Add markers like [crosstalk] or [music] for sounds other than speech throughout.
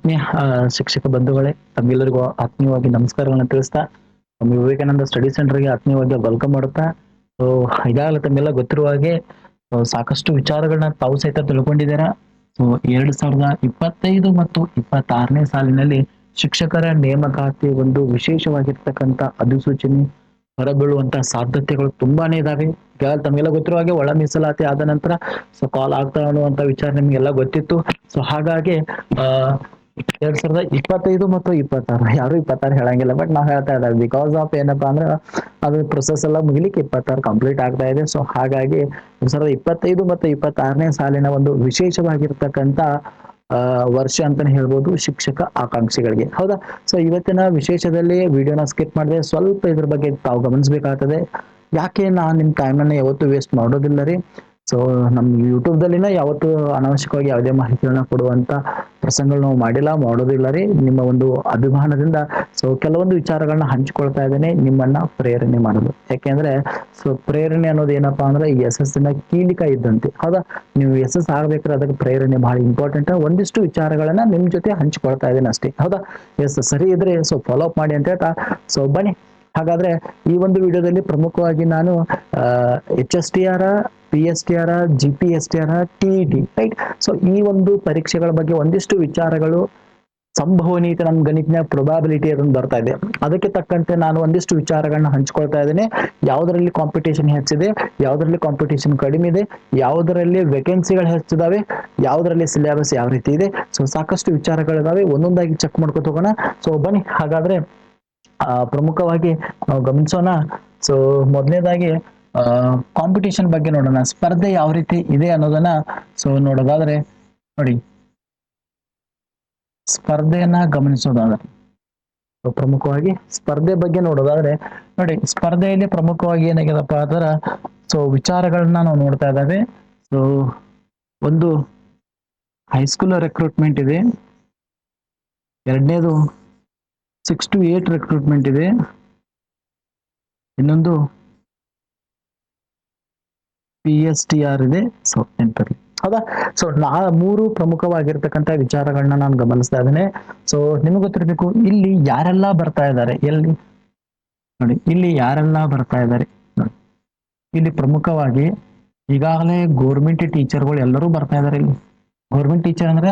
ಆತ್ಮೀಯ ಶಿಕ್ಷಕ ಬಂಧುಗಳೇ, ತಮ್ಮೆಲ್ಲರಿಗೂ ಆತ್ಮೀಯವಾಗಿ ನಮಸ್ಕಾರಗಳನ್ನ ತಿಳಿಸ್ತಾ, ನಮ್ಮ ವಿವೇಕಾನಂದ ಸ್ಟಡಿ ಸೆಂಟರ್ಗೆ ಆತ್ಮೀಯವಾಗಿ ವೆಲ್ಕಮ್ ಮಾಡುತ್ತಾ, ಸೊ, ಇದಾಗಲೇ ತಮ್ಮೆಲ್ಲ ಗೊತ್ತಿರುವ ಹಾಗೆ ಸಾಕಷ್ಟು ವಿಚಾರಗಳನ್ನ ತಾವು ಸಹಿತ ತಿಳ್ಕೊಂಡಿದ್ದೀರಾ? ಸೊ, ಎರಡ್ ಸಾವಿರದ ಇಪ್ಪತ್ತೈದು ಮತ್ತು ಇಪ್ಪತ್ತಾರನೇ ಸಾಲಿನಲ್ಲಿ ಶಿಕ್ಷಕರ ನೇಮಕಾತಿ ಒಂದು ವಿಶೇಷವಾಗಿರ್ತಕ್ಕಂಥ ಅಧಿಸೂಚನೆ ಹೊರಬೀಳುವಂತ ಸಾಧ್ಯತೆಗಳು ತುಂಬಾನೇ ಇದಾವೆ. ಈಗಾಗಲೇ ತಮಗೆಲ್ಲ ಗೊತ್ತಿರುವ ಹಾಗೆ ಒಳ ಮೀಸಲಾತಿ ಆದ ನಂತರ, ಸೊ, ಕಾಲ್ ಆಗ್ತಾ ಅನ್ನುವಂತ ವಿಚಾರ ನಿಮ್ಗೆಲ್ಲ ಗೊತ್ತಿತ್ತು. ಸೊ, ಹಾಗಾಗಿ, ಆ ಎರಡ್ ಸಾವಿರದ ಇಪ್ಪತ್ತೈದು ಮತ್ತು ಇಪ್ಪತ್ತಾರು. ಯಾರು ಇಪ್ಪತ್ತಾರು ಹೇಳಂಗಿಲ್ಲ ಬಟ್ ನಾವು ಹೇಳ್ತಾ ಇದ್ದಾರೆ ಬಿಕಾಸ್ ಆಫ್ ಏನಪ್ಪಾ ಅಂದ್ರೆ ಅದು ಪ್ರೊಸೆಸ್ ಎಲ್ಲ ಮುಗಿಲಿಕ್ಕೆ ಇಪ್ಪತ್ತಾರು ಕಂಪ್ಲೀಟ್ ಆಗ್ತಾ ಇದೆ. ಸೊ ಹಾಗಾಗಿ ಎರಡ್ ಸಾವಿರದ ಇಪ್ಪತ್ತೈದು ಮತ್ತು ಇಪ್ಪತ್ತಾರನೇ ಸಾಲಿನ ಒಂದು ವಿಶೇಷವಾಗಿರ್ತಕ್ಕಂಥ ವರ್ಷ ಅಂತಾನೆ ಹೇಳ್ಬೋದು ಶಿಕ್ಷಕ ಆಕಾಂಕ್ಷಿಗಳಿಗೆ. ಹೌದಾ? ಸೊ ಇವತ್ತಿನ ವಿಶೇಷದಲ್ಲಿ ವಿಡಿಯೋನ ಸ್ಕಿಪ್ ಮಾಡಿದೆ, ಸ್ವಲ್ಪ ಇದ್ರ ಬಗ್ಗೆ ತಾವು ಗಮನಿಸಬೇಕಾಗ್ತದೆ. ಯಾಕೆ ನಾನು ನಿಮ್ಮ ಟೈಮನ್ನು ಯಾವತ್ತೂ ವೇಸ್ಟ್ ಮಾಡೋದಿಲ್ಲ ರೀ? ಸೊ ನಮ್ಮ ಯೂಟ್ಯೂಬ್ದಲ್ಲಿನ ಯಾವತ್ತು ಅನಾವಶ್ಯಕವಾಗಿ ಯಾವುದೇ ಮಾಹಿತಿಗಳನ್ನ ಕೊಡುವಂತ ಪ್ರಸಂಗಗಳು ನಾವು ಮಾಡಿಲ್ಲ, ಮಾಡೋದಿಲ್ಲ ರೀ. ನಿಮ್ಮ ಒಂದು ಅಭಿಮಾನದಿಂದ ಸೊ, ಕೆಲವೊಂದು ವಿಚಾರಗಳನ್ನ ಹಂಚಿಕೊಳ್ತಾ ಇದ್ದೇನೆ, ನಿಮ್ಮನ್ನ ಪ್ರೇರಣೆ ಮಾಡೋದು. ಯಾಕೆಂದ್ರೆ, ಸೊ, ಪ್ರೇರಣೆ ಅನ್ನೋದು ಏನಪ್ಪಾ ಅಂದ್ರೆ ಯಶಸ್ಸಿನ ಕೀಲಿಕ ಇದ್ದಂತೆ. ಹೌದಾ? ನೀವು ಯಶಸ್ಸು ಆಗ್ಬೇಕಾದ್ರೆ ಅದಕ್ಕೆ ಪ್ರೇರಣೆ ಬಹಳ ಇಂಪಾರ್ಟೆಂಟ್ ಒಂದಿಷ್ಟು ವಿಚಾರಗಳನ್ನ ನಿಮ್ ಜೊತೆ ಹಂಚಿಕೊಳ್ತಾ ಇದ್ದೇನೆ ಅಷ್ಟೇ. ಹೌದಾ? ಎಸ್ ಸರಿ ಇದ್ರೆ, ಸೊ ಫಾಲೋ ಅಪ್ ಮಾಡಿ ಅಂತ ಹೇಳ್ತಾ, ಸೊ, ಬನ್ನಿ. ಹಾಗಾದ್ರೆ ಈ ಒಂದು ವಿಡಿಯೋದಲ್ಲಿ ಪ್ರಮುಖವಾಗಿ ನಾನು H S T R P S T R G P S T R T T right so ಈ ಒಂದು ಪರೀಕ್ಷೆಗಳ ಬಗ್ಗೆ ಒಂದಿಷ್ಟು ವಿಚಾರಗಳು, ಸಂಭವನೀಯತೆ ನಮ್ಮ ಗಣಿತನ ಪ್ರೊಬಾಬಿಲಿಟಿ ಅದೊಂದು ಬರ್ತಾ ಇದೆ. ಅದಕ್ಕೆ ತಕ್ಕಂತೆ ನಾನು ಒಂದಿಷ್ಟು ವಿಚಾರಗಳನ್ನ ಹಂಚ್ಕೊಳ್ತಾ ಇದ್ದೇನೆ. ಯಾವುದರಲ್ಲಿ ಕಾಂಪಿಟೇಷನ್ ಹೆಚ್ಚಿದೆ, ಯಾವುದರಲ್ಲಿ ಕಾಂಪಿಟೇಷನ್ ಕಡಿಮೆ ಇದೆ, ಯಾವುದರಲ್ಲಿ ವೇಕೆನ್ಸಿಗಳು ಹೆಚ್ಚಿದಾವೆ, ಯಾವುದರಲ್ಲಿ ಸಿಲೆಬಸ್ ಯಾವ ರೀತಿ ಇದೆ. ಸೊ ಸಾಕಷ್ಟು ವಿಚಾರಗಳಿದಾವೆ. ಒಂದೊಂದಾಗಿ ಚೆಕ್ ಮಾಡ್ಕೊತ ಹೋಗೋಣ. ಸೊ ಬನ್ನಿ. ಹಾಗಾದ್ರೆ ಪ್ರಮುಖವಾಗಿ ನಾವು ಗಮನಿಸೋಣ. ಸೊ ಮೊದಲನೇದಾಗಿ ಕಾಂಪಿಟೇಷನ್ ಬಗ್ಗೆ ನೋಡೋಣ. ಸ್ಪರ್ಧೆ ಯಾವ ರೀತಿ ಇದೆ ಅನ್ನೋದನ್ನ ಸೊ ನೋಡೋದಾದ್ರೆ, ನೋಡಿ. ಸ್ಪರ್ಧೆಯನ್ನ ಗಮನಿಸೋದಾದ್ರೆ. ಪ್ರಮುಖವಾಗಿ ಸ್ಪರ್ಧೆ ಬಗ್ಗೆ ನೋಡೋದಾದ್ರೆ, ನೋಡಿ, ಸ್ಪರ್ಧೆಯಲ್ಲಿ ಪ್ರಮುಖವಾಗಿ ಏನಾಗಿದೆಪ್ಪ ಅದರ ಸೊ ವಿಚಾರಗಳನ್ನ ನಾವು ನೋಡ್ತಾ ಇದ್ದಾವೆ. ಸೊ ಒಂದು ಹೈಸ್ಕೂಲ್ ರೆಕ್ರೂಟ್ಮೆಂಟ್ ಇದೆ. ಎರಡನೇದು ಸಿಕ್ಸ್ ಟು ಏಟ್ ರೆಕ್ರೂಟ್ಮೆಂಟ್ ಇದೆ. ಇನ್ನೊಂದು ಪಿ ಎಸ್ ಟಿ ಆರ್ ಇದೆ. ಸೊ ನೆನಪಿರ್ಲಿ ಹೌದಾ? ಸೊ ನಾ ಮೂರು ಪ್ರಮುಖವಾಗಿರ್ತಕ್ಕಂಥ ವಿಚಾರಗಳನ್ನ ನಾನು ಗಮನಿಸ್ತಾ ಇದ್ದೇನೆ. ಸೊ ನಿಮಗೆ ಗೊತ್ತಿರಬೇಕು, ಇಲ್ಲಿ ಯಾರೆಲ್ಲ ಬರ್ತಾ ಇದ್ದಾರೆ? ಎಲ್ಲಿ? ನೋಡಿ, ಇಲ್ಲಿ ಯಾರೆಲ್ಲ ಬರ್ತಾ ಇದ್ದಾರೆ? ನೋಡಿ. ಇಲ್ಲಿ ಪ್ರಮುಖವಾಗಿ ಈಗಾಗಲೇ ಗೋರ್ಮೆಂಟ್ ಟೀಚರ್ಗಳು ಎಲ್ಲರೂ ಬರ್ತಾ ಇದ್ದಾರೆ ಇಲ್ಲಿ. ಗೌರ್ಮೆಂಟ್ ಟೀಚರ್ ಅಂದ್ರೆ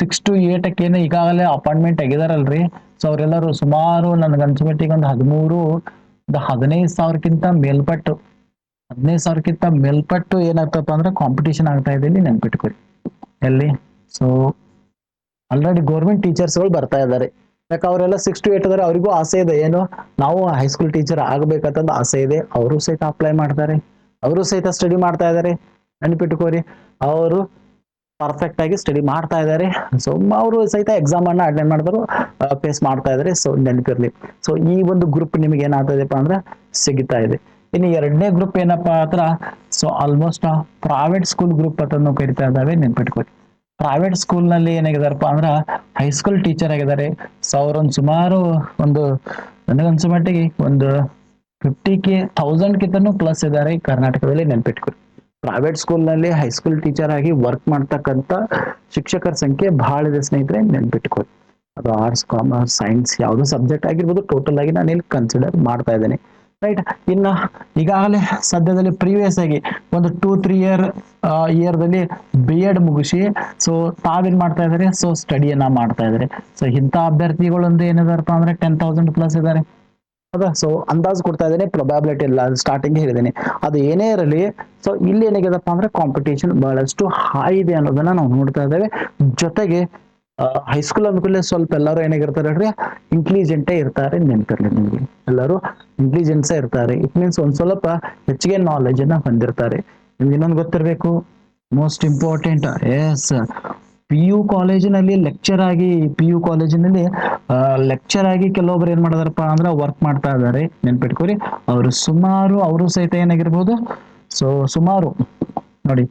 ಸಿಕ್ಸ್ ಟು ಏಟಕ್ಕೇನು ಈಗಾಗಲೇ ಅಪಾಯಿಂಟ್ಮೆಂಟ್ ತೆಗೆದಾರಲ್ರಿ. ಸೊ ಅವರೆಲ್ಲರೂ ಸುಮಾರು ನನಗೆ ಅನ್ಸ್ಮಟ್ಟಿಗೆ ಒಂದು ಹದಿಮೂರು ಒಂದು ಹದಿನೈದು ಸಾವಿರಕ್ಕಿಂತ ಮೇಲ್ಪಟ್ಟು, ಹದಿನೈದು ಸಾವಿರಕ್ಕಿಂತ ಮೇಲ್ಪಟ್ಟು ಏನಾಗ್ತಪ್ಪ ಅಂದ್ರೆ ಕಾಂಪಿಟೇಷನ್ ಆಗ್ತಾ ಇದೆ ಇಲ್ಲಿ ನೆನ್ಪಿಟ್ಕೊಳ್ಳಿ ಎಲ್ಲಿ? ಸೊ ಆಲ್ರೆಡಿ ಗೌರ್ಮೆಂಟ್ ಟೀಚರ್ಸ್ಗಳು ಬರ್ತಾ ಇದ್ದಾರೆ. ಯಾಕೆ ಅವರೆಲ್ಲ ಸಿಕ್ಸ್ ಟು ಏಟ್ ಅದಾರೆ ಅವರಿಗೂ ಆಸೆ ಇದೆ. ಏನು? ನಾವು ಹೈಸ್ಕೂಲ್ ಟೀಚರ್ ಆಗ್ಬೇಕಂತಂದು ಆಸೆ ಇದೆ. ಅವರು ಸಹಿತ ಅಪ್ಲೈ ಮಾಡ್ತಾರೆ. ಅವರು ಸಹಿತ ಸ್ಟಡಿ ಮಾಡ್ತಾ ಇದ್ದಾರೆ. ನೆನ್ಪಿಟ್ಕೋರಿ ಅವರು ಪರ್ಫೆಕ್ಟ್ ಆಗಿ ಸ್ಟಡಿ ಮಾಡ್ತಾ ಇದ್ದಾರೆ ಸೊ ಅವರು ಸಹಿತ ಎಕ್ಸಾಮ್ ಅನ್ನ ಅಟೆಂಡ್ ಮಾಡಿದ್ರು ಫೇಸ್ ಮಾಡ್ತಾ ಇದ್ದಾರೆ ಸೊ ನೆನಪಿರಲಿ. ಸೊ ಈ ಒಂದು ಗ್ರೂಪ್ ನಿಮಗೆ ಏನಾಗ್ತದೆಪ್ಪ ಅಂದ್ರೆ ಸಿಗುತ್ತಾ ಇದೆ. ಇನ್ನು ಎರಡನೇ ಗ್ರೂಪ್ ಏನಪ್ಪಾ ಅಂದ್ರ so almost private school group ಅಂತ ಕರಿತಾ ಇದ್ದಾವೆ, ನೆನ್ಪಿಟ್ಕೊಳ್ಳಿ. ಪ್ರೈವೇಟ್ ಸ್ಕೂಲ್ನಲ್ಲಿ ಏನಾಗಿದಾರಪ್ಪ ಅಂದ್ರ ಹೈಸ್ಕೂಲ್ ಟೀಚರ್ ಆಗಿದ್ದಾರೆ. ಸೊ ಅವ್ರೊಂದು ಸುಮಾರು ಒಂದು, ನನಗನ್ಸೋ ಮಟ್ಟಿಗೆ ಒಂದು ಫಿಫ್ಟಿ ಕೆ ಥೌಸಂಡ್ ಕಿಂತನೂ ಪ್ಲಸ್ ಇದ್ದಾರೆ ಕರ್ನಾಟಕದಲ್ಲಿ ನೆನ್ಪಿಟ್ಕೊಳ್ಳಿ. ಪ್ರೈವೇಟ್ ಸ್ಕೂಲ್ನಲ್ಲಿ ಹೈಸ್ಕೂಲ್ ಟೀಚರ್ ಆಗಿ ವರ್ಕ್ ಮಾಡ್ತಕ್ಕಂತ ಶಿಕ್ಷಕರ ಸಂಖ್ಯೆ ಬಹಳ ಇದೆ ಸ್ನೇಹಿತರೆ ನೆನ್ಪಿಟ್ಕೊಳ್ಳಿ ಅದು ಆರ್ಟ್ಸ್ ಕಾಮರ್ಸ್ ಸೈನ್ಸ್ ಯಾವುದೋ ಸಬ್ಜೆಕ್ಟ್ ಆಗಿರ್ಬೋದು ಟೋಟಲ್ ಆಗಿ ನಾನು ಇಲ್ಲಿ ಕನ್ಸಿಡರ್ ಮಾಡ್ತಾ ಇದ್ದೇನೆ. ರೈಟ್ ಇನ್ನ ಈಗಾಗಲೇ ಸದ್ಯದಲ್ಲಿ ಪ್ರೀವಿಯಸ್ ಆಗಿ ಒಂದು ಟೂ ತ್ರೀ ಇಯರ್ ಇಯರ್ದಲ್ಲಿ ಬಿ ಎಡ್ ಮುಗಿಸಿ ಸೊ ತಾವೇನ್ ಮಾಡ್ತಾ ಇದಾರೆ ಸೊ ಸ್ಟಡಿಯನ್ನ ಮಾಡ್ತಾ ಇದಾರೆ ಸೊ ಇಂಥ ಅಭ್ಯರ್ಥಿಗಳೊಂದು ಏನಿದಾರಪ್ಪ ಅಂದ್ರೆ ಟೆನ್ ತೌಸಂಡ್ ಪ್ಲಸ್ ಇದಾರೆ. ಸೊ ಅಂದಾಜು ಕೊಡ್ತಾ ಇದ್ದೇನೆ ಪ್ರೊಬಾಬಿಲಿಟಿ ಇಲ್ಲ ಸ್ಟಾರ್ಟಿಂಗ್ ಹೇಳಿದ್ದೇನೆ. ಅದು ಏನೇ ಇರಲಿ ಸೊ ಇಲ್ಲಿ ಏನಾಗಿದೆಪ್ಪ ಅಂದ್ರೆ ಕಾಂಪಿಟೇಷನ್ ಬಹಳಷ್ಟು ಹೈ ಇದೆ ಅನ್ನೋದನ್ನ ನಾವು ನೋಡ್ತಾ ಇದ್ದೇವೆ. ಜೊತೆಗೆ ಹೈಸ್ಕೂಲ್ ಅಂದ್ಕೂಡಲೇ ಸ್ವಲ್ಪ ಎಲ್ಲರೂ ಏನಾಗಿರ್ತಾರೆ ಹೇಳ್ರಿ ಇಂಟೆಲಿಜೆಂಟೇ ಇರ್ತಾರೆ ನೆನಪಿರ್ಲಿ ನಿಮಗೆ. ಎಲ್ಲರೂ ಇಂಟೆಲಿಜೆನ್ಸೇ ಇರ್ತಾರೆ. ಇಟ್ ಮೀನ್ಸ್ ಒಂದ್ ಸ್ವಲ್ಪ ಹೆಚ್ಚಿಗೆ ನಾಲೆಜ್ ಅನ್ನ ಹೊಂದಿರ್ತಾರೆ. ನಿಮ್ಗೆ ಇನ್ನೊಂದು ಗೊತ್ತಿರಬೇಕು? Most important yes P U ಕಾಲೇಜಿನಲ್ಲಿ ಲೆಕ್ಚರ್ ಆಗಿ ಪಿ ಯು ಕಾಲೇಜಿನಲ್ಲಿ ಲೆಕ್ಚರ್ ಆಗಿ ಕೆಲವೊಬ್ರು ಏನ್ ಮಾಡಿದಾರಪ್ಪ ಅಂದ್ರೆ ವರ್ಕ್ ಮಾಡ್ತಾ ಇದ್ದಾರೆ. ನೆನ್ಪಿಟ್ಕೋರಿ ಅವರು ಸುಮಾರು, ಅವರು ಸಹಿತ ಏನಾಗಿರ್ಬೋದು? ಸೊ ಸುಮಾರು, ನೋಡಿ,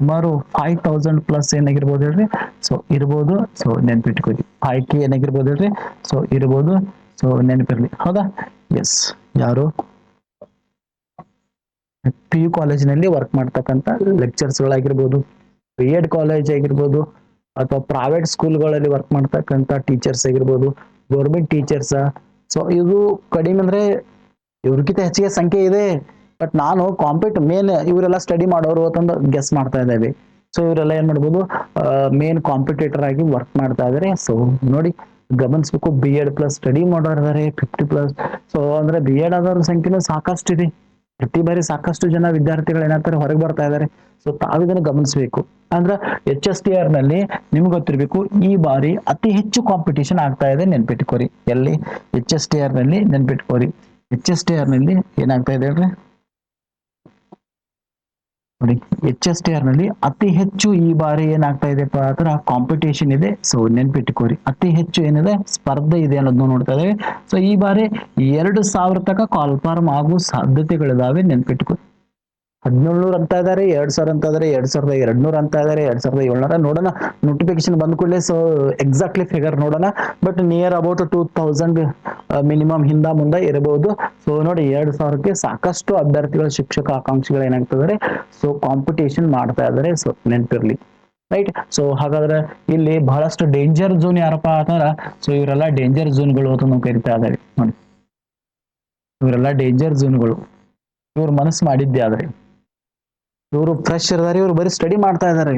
ಸುಮಾರು ಫೈವ್ ತೌಸಂಡ್ ಪ್ಲಸ್ ಏನಾಗಿರ್ಬೋದು ಹೇಳ್ರಿ? ಸೊ ಇರ್ಬೋದು. ಸೊ ನೆನ್ಪಿಟ್ಕೋರಿ ಫೈವ್ ಕೆ ಏನಾಗಿರ್ಬೋದು ಹೇಳ್ರಿ? ಸೊ ಇರ್ಬೋದು. ಸೊ ನೆನಪಿರ್ಲಿ. ಹೌದಾ? ಎಸ್ ಯಾರು? ಪಿ ಯು ಕಾಲೇಜಿನಲ್ಲಿ ವರ್ಕ್ ಮಾಡ್ತಕ್ಕಂಥ ಲೆಕ್ಚರ್ಸ್ಗಳಾಗಿರ್ಬೋದು ಬಿ ಎಡ್ ಕಾಲೇಜ್ ಆಗಿರ್ಬೋದು. ಅಥವಾ ಪ್ರೈವೇಟ್ ಸ್ಕೂಲ್ಗಳಲ್ಲಿ ವರ್ಕ್ ಮಾಡ್ತಕ್ಕಂಥ ಟೀಚರ್ಸ್ ಆಗಿರ್ಬೋದು ಗೌರ್ಮೆಂಟ್ ಟೀಚರ್ಸ್ ಸೊ ಇದು ಕಡಿಮೆ ಅಂದ್ರೆ ಇವ್ರಿಗಿಂತ ಹೆಚ್ಚಿಗೆ ಸಂಖ್ಯೆ ಇದೆ. ಬಟ್ ನಾನು ಕಾಂಪಿಟ್ ಮೇನ್ ಇವರೆಲ್ಲ ಸ್ಟಡಿ ಮಾಡೋರು ಅಂತಂದು ಗೆಸ್ ಮಾಡ್ತಾ ಇದ್ದೇವೆ. ಸೊ ಇವರೆಲ್ಲ ಏನು ಮಾಡ್ಬೋದು ಮೇನ್ ಕಾಂಪಿಟೇಟರ್ ಆಗಿ ವರ್ಕ್ ಮಾಡ್ತಾ ಇದ್ದಾರೆ. ಸೊ ನೋಡಿ, ಗಮನಿಸ್ಬೇಕು ಬಿ ಎಡ್ ಪ್ಲಸ್ ಸ್ಟಡಿ ಮಾಡೋರಿದ್ದಾರೆ ಫಿಫ್ಟಿ ಪ್ಲಸ್ ಸೊ ಅಂದ್ರೆ ಬಿ ಎಡ್ ಆದವ್ರ ಸಂಖ್ಯೆನೂ ಸಾಕಷ್ಟು ಇದೆ ಪ್ರತಿ ಬಾರಿ ಸಾಕಷ್ಟು ಜನ ವಿದ್ಯಾರ್ಥಿಗಳು ಏನಾಗ್ತಾರೆ, ಹೊರಗೆ ಬರ್ತಾ ಇದಾರೆ. ಸೊ ತಾವು ಇದನ್ನು ಗಮನಿಸಬೇಕು. ಅಂದ್ರೆ ಎಚ್ ಎಸ್ ಟಿ ಆರ್ನಲ್ಲಿ ನಿಮ್ಗೆ ಗೊತ್ತಿರಬೇಕು, ಈ ಬಾರಿ ಅತಿ ಹೆಚ್ಚು ಕಾಂಪಿಟೇಷನ್ ಆಗ್ತಾ ಇದೆ ನೆನ್ಪಿಟ್ಕೋರಿ. ಎಲ್ಲಿ? ಎಚ್ ಎಸ್ ಟಿ ಆರ್ನಲ್ಲಿ ನೆನ್ಪಿಟ್ಕೋರಿ. ಎಚ್ ಎಸ್ ಟಿ ಆರ್ನಲ್ಲಿ ಏನಾಗ್ತಾ ಇದೆ ಹೇಳ್ರಿ ನೋಡಿ ಎಚ್ ಎಸ್ ಟಿ ಆರ್ನಲ್ಲಿ ಅತಿ ಹೆಚ್ಚು ಈ ಬಾರಿ ಏನಾಗ್ತಾ ಇದೆಪ್ಪ ಅಂದ್ರೆ ಕಾಂಪಿಟೇಷನ್ ಇದೆ. ಸೊ ನೆನ್ಪಿಟ್ಕೋರಿ. ಅತಿ ಹೆಚ್ಚು ಏನಿದೆ? ಸ್ಪರ್ಧೆ ಇದೆ ಅನ್ನೋದನ್ನ ನೋಡ್ತಾ ಇದ್ದೇವೆ. ಸೊ ಈ ಬಾರಿ ಎರಡು ಸಾವಿರ ತನಕ ಕಾಲ್ಫಾರ್ಮ್ ಆಗುವ ಸಾಧ್ಯತೆಗಳಿದಾವೆ. ನೆನ್ಪಿಟ್ಕೋರಿ. ಹದಿನೇಳ್ನೂರು ಅಂತ ಇದಾರೆ, ಎರಡ್ ಸಾವಿರ ಅಂತ ಇದಾರೆ, ಎರಡ್ ಸಾವಿರದ ಎರಡ್ ನೂರ ಅಂತ ಇದಾರೆ, ಎರಡ್ ಸಾವಿರದ ಏಳ್ನೂರ ನೋಡೋಣ. ನೋಟಿಫಿಕೇಶನ್ ಬಂದ ಕೂಡಲೇ ಸೊ ಎಕ್ಸಾಕ್ಟ್ಲಿ ಫಿಗರ್ ನೋಡೋಣ. But near about two thousand minimum ಹಿಂದ ಮುಂದೆ ಇರಬಹುದು. ಸೊ ನೋಡಿ, ಎರಡ್ ಸಾವಿರಕ್ಕೆ ಸಾಕಷ್ಟು ಅಭ್ಯರ್ಥಿಗಳು, ಶಿಕ್ಷಕ ಆಕಾಂಕ್ಷಿಗಳು ಏನಾಗ್ತಿದ್ದಾರೆ ಸೊ ಕಾಂಪಿಟೇಷನ್ ಮಾಡ್ತಾ ಇದಾರೆ. ಸೊ ನೆನಪಿರ್ಲಿ. ರೈಟ್ ಸೊ ಹಾಗಾದ್ರೆ ಇಲ್ಲಿ ಬಹಳಷ್ಟು ಡೇಂಜರ್ ಝೋನ್ ಯಾರಪ್ಪ ಅಂತಂದ್ರ ಸೊ ಇವರೆಲ್ಲ ಡೇಂಜರ್ ಝೋನ್ಗಳು ಅಂತ ನಾವು ಕರಿತಾ ಇದಾರೆ ನೋಡಿ. ಇವರೆಲ್ಲ ಡೇಂಜರ್ ಝೋನ್ಗಳು ಇವ್ರ ಮನಸ್ಸು ಮಾಡಿದ್ದೆ ಆದ್ರೆ. ಇವರು ಫ್ರೆಶ್ ಇರ್ತಾರೆ ಇವರು ಬರೀ ಸ್ಟಡಿ ಮಾಡ್ತಾ ಇದ್ದಾರೆ